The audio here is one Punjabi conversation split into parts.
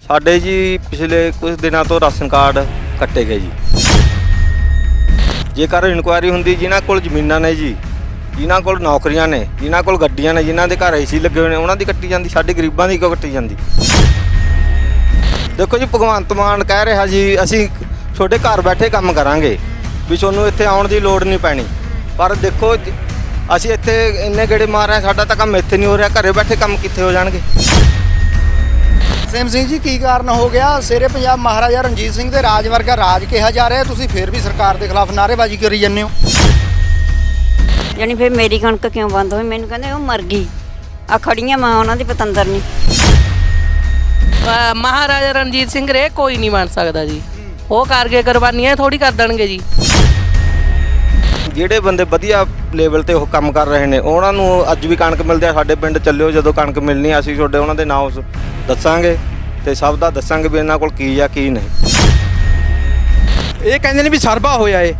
ਸਾਡੇ ਜੀ ਪਿਛਲੇ ਕੁਝ ਦਿਨਾਂ ਤੋਂ ਰਾਸ਼ਨ ਕਾਰਡ ਕੱਟੇ ਗਏ ਜੀ। ਜੇਕਰ ਇਨਕੁਆਇਰੀ ਹੁੰਦੀ ਜਿਨ੍ਹਾਂ ਕੋਲ ਜ਼ਮੀਨਾਂ ਨੇ ਜੀ, ਜਿਨ੍ਹਾਂ ਕੋਲ ਨੌਕਰੀਆਂ ਨੇ, ਜਿਨ੍ਹਾਂ ਕੋਲ ਗੱਡੀਆਂ ਨੇ, ਜਿਨ੍ਹਾਂ ਦੇ ਘਰ ਏਸੀ ਲੱਗੇ ਹੋਏ ਨੇ, ਉਹਨਾਂ ਦੀ ਕੱਟੀ ਜਾਂਦੀ, ਸਾਡੇ ਗਰੀਬਾਂ ਦੀ ਕਿਉਂ ਕੱਟੀ ਜਾਂਦੀ? ਦੇਖੋ ਜੀ, ਭਗਵੰਤ ਮਾਨ ਕਹਿ ਰਿਹਾ ਜੀ, ਅਸੀਂ ਤੁਹਾਡੇ ਘਰ ਬੈਠੇ ਕੰਮ ਕਰਾਂਗੇ, ਵੀ ਤੁਹਾਨੂੰ ਇੱਥੇ ਆਉਣ ਦੀ ਲੋੜ ਨਹੀਂ ਪੈਣੀ। ਪਰ ਦੇਖੋ, ਅਸੀਂ ਇੱਥੇ ਇੰਨੇ ਗੇੜੇ ਮਾਰ ਰਹੇ ਹਾਂ, ਸਾਡਾ ਤਾਂ ਕੰਮ ਇੱਥੇ ਨਹੀਂ ਹੋ ਰਿਹਾ, ਘਰੇ ਬੈਠੇ ਕੰਮ ਕਿੱਥੇ ਹੋ ਜਾਣਗੇ? ਸੇਮ ਸਿੰਘ ਜੀ ਕੀ ਕਾਰਨ ਹੋ ਗਿਆ? ਸ਼ੇਰੇ ਪੰਜਾਬ ਮਹਾਰਾਜਾ ਰਣਜੀਤ ਸਿੰਘ ਦੇ ਰਾਜ ਵਰਗਾ ਰਾਜ ਕਿਹਾ ਜਾ ਰਿਹਾ ਤੁਸੀਂ ਫਿਰ ਵੀ ਸਰਕਾਰ ਦੇ ਖਿਲਾਫ ਨਾਅਰੇਬਾਜ਼ੀ ਕਰੀ ਜਾਂਦੇ ਹੋ। ਯਾਨੀ ਫਿਰ ਮੇਰੀ ਕਣਕ ਕਿਉਂ ਬੰਦ ਹੋਈ? ਮੈਨੂੰ ਕਹਿੰਦੇ ਉਹ ਮਰ ਗਈ। ਆ ਖੜੀਆਂ ਮਾਂ ਉਹਨਾਂ ਦੀ ਪਤੰਦਰ ਨਹੀਂ ਮਹਾਰਾਜਾ ਰਣਜੀਤ ਸਿੰਘ ਰੇ ਕੋਈ ਨਹੀਂ ਮੰਨ ਸਕਦਾ ਜੀ। ਉਹ ਕਰਕੇ ਕੁਰਬਾਨੀਆਂ ਥੋੜੀ ਕਰ ਦੇਣਗੇ ਜੀ। ਜਿਹੜੇ ਬੰਦੇ ਵਧੀਆ ਲੈਵਲ ਤੇ ਉਹ ਕੰਮ ਕਰ ਰਹੇ ਨੇ ਉਹਨਾਂ ਨੂੰ ਅੱਜ ਵੀ ਕਣਕ ਮਿਲਦੀ ਆ ਸਾਡੇ ਪਿੰਡ ਚੱਲਿਓ ਜਦੋਂ ਕਣਕ ਮਿਲਣੀ ਆ, ਅਸੀਂ ਤੁਹਾਡੇ ਉਹਨਾਂ ਦੇ ਨਾਮ ਦੱਸਾਂਗੇ ਤੇ ਸਭ ਦਾ ਦੱਸਾਂਗੇ ਵੀ ਇਹਨਾਂ ਕੋਲ ਕੀ ਆ ਕੀ ਨਹੀਂ। ਇਹ ਕਹਿੰਦੇ ਨੇ ਵੀ ਸਰਬਾ ਹੋਇਆ ਏ।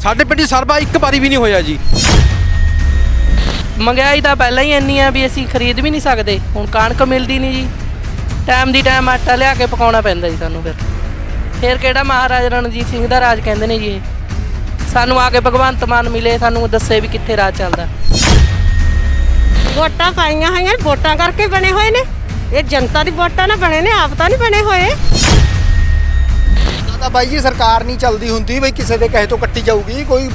ਸਾਡੇ ਪਿੰਡ 'ਚ ਸਰਬਾ ਇੱਕ ਵਾਰੀ ਵੀ ਨਹੀਂ ਹੋਇਆ ਜੀ। ਮਹਿੰਗਾਈ ਤਾਂ ਪਹਿਲਾਂ ਹੀ ਇੰਨੀ ਆ ਵੀ ਅਸੀਂ ਖਰੀਦ ਵੀ ਨਹੀਂ ਸਕਦੇ ਹੁਣ ਕਣਕ ਮਿਲਦੀ ਨਹੀਂ ਜੀ। ਟਾਈਮ ਦੀ ਟਾਈਮ ਆਟਾ ਲਿਆ ਕੇ ਪਕਾਉਣਾ ਪੈਂਦਾ ਜੀ ਸਾਨੂੰ ਫਿਰ। ਫਿਰ ਕਿਹੜਾ ਮਹਾਰਾਜਾ ਰਣਜੀਤ ਸਿੰਘ ਦਾ ਰਾਜ ਕਹਿੰਦੇ ਨੇ ਜੀ ਇਹ। ਸਾਨੂੰ ਆ ਕੇ ਭਗਵੰਤ ਮਾਨ ਮਿਲੇ ਸਾਨੂੰ ਦੱਸੇ ਵੀ ਕਿੱਥੇ ਰਾਜ ਚੱਲਦਾ। ਵੋਟਾਂ ਪਾਈਆਂ ਹੋਈਆਂ ਨੇ, ਵੋਟਾਂ ਕਰਕੇ ਬਣੇ ਹੋਏ ਨੇ। ਇਹ ਜਨਤਾ ਦੀ ਵੋਟਾਂ ਨਾਲ ਬਣੇ ਨੇ ਆਪ ਤਾਂ ਨਹੀਂ ਬਣੇ ਹੋਏ। ਤਾਂ ਬਾਈ ਜੀ ਸਰਕਾਰ ਨਹੀਂ ਚੱਲਦੀ ਹੁੰਦੀ ਬਈ ਕਿਸੇ ਦੇ ਕਹੇ ਤੋਂ ਕੱਟੀ ਜਾਊਗੀ ਕੋਈ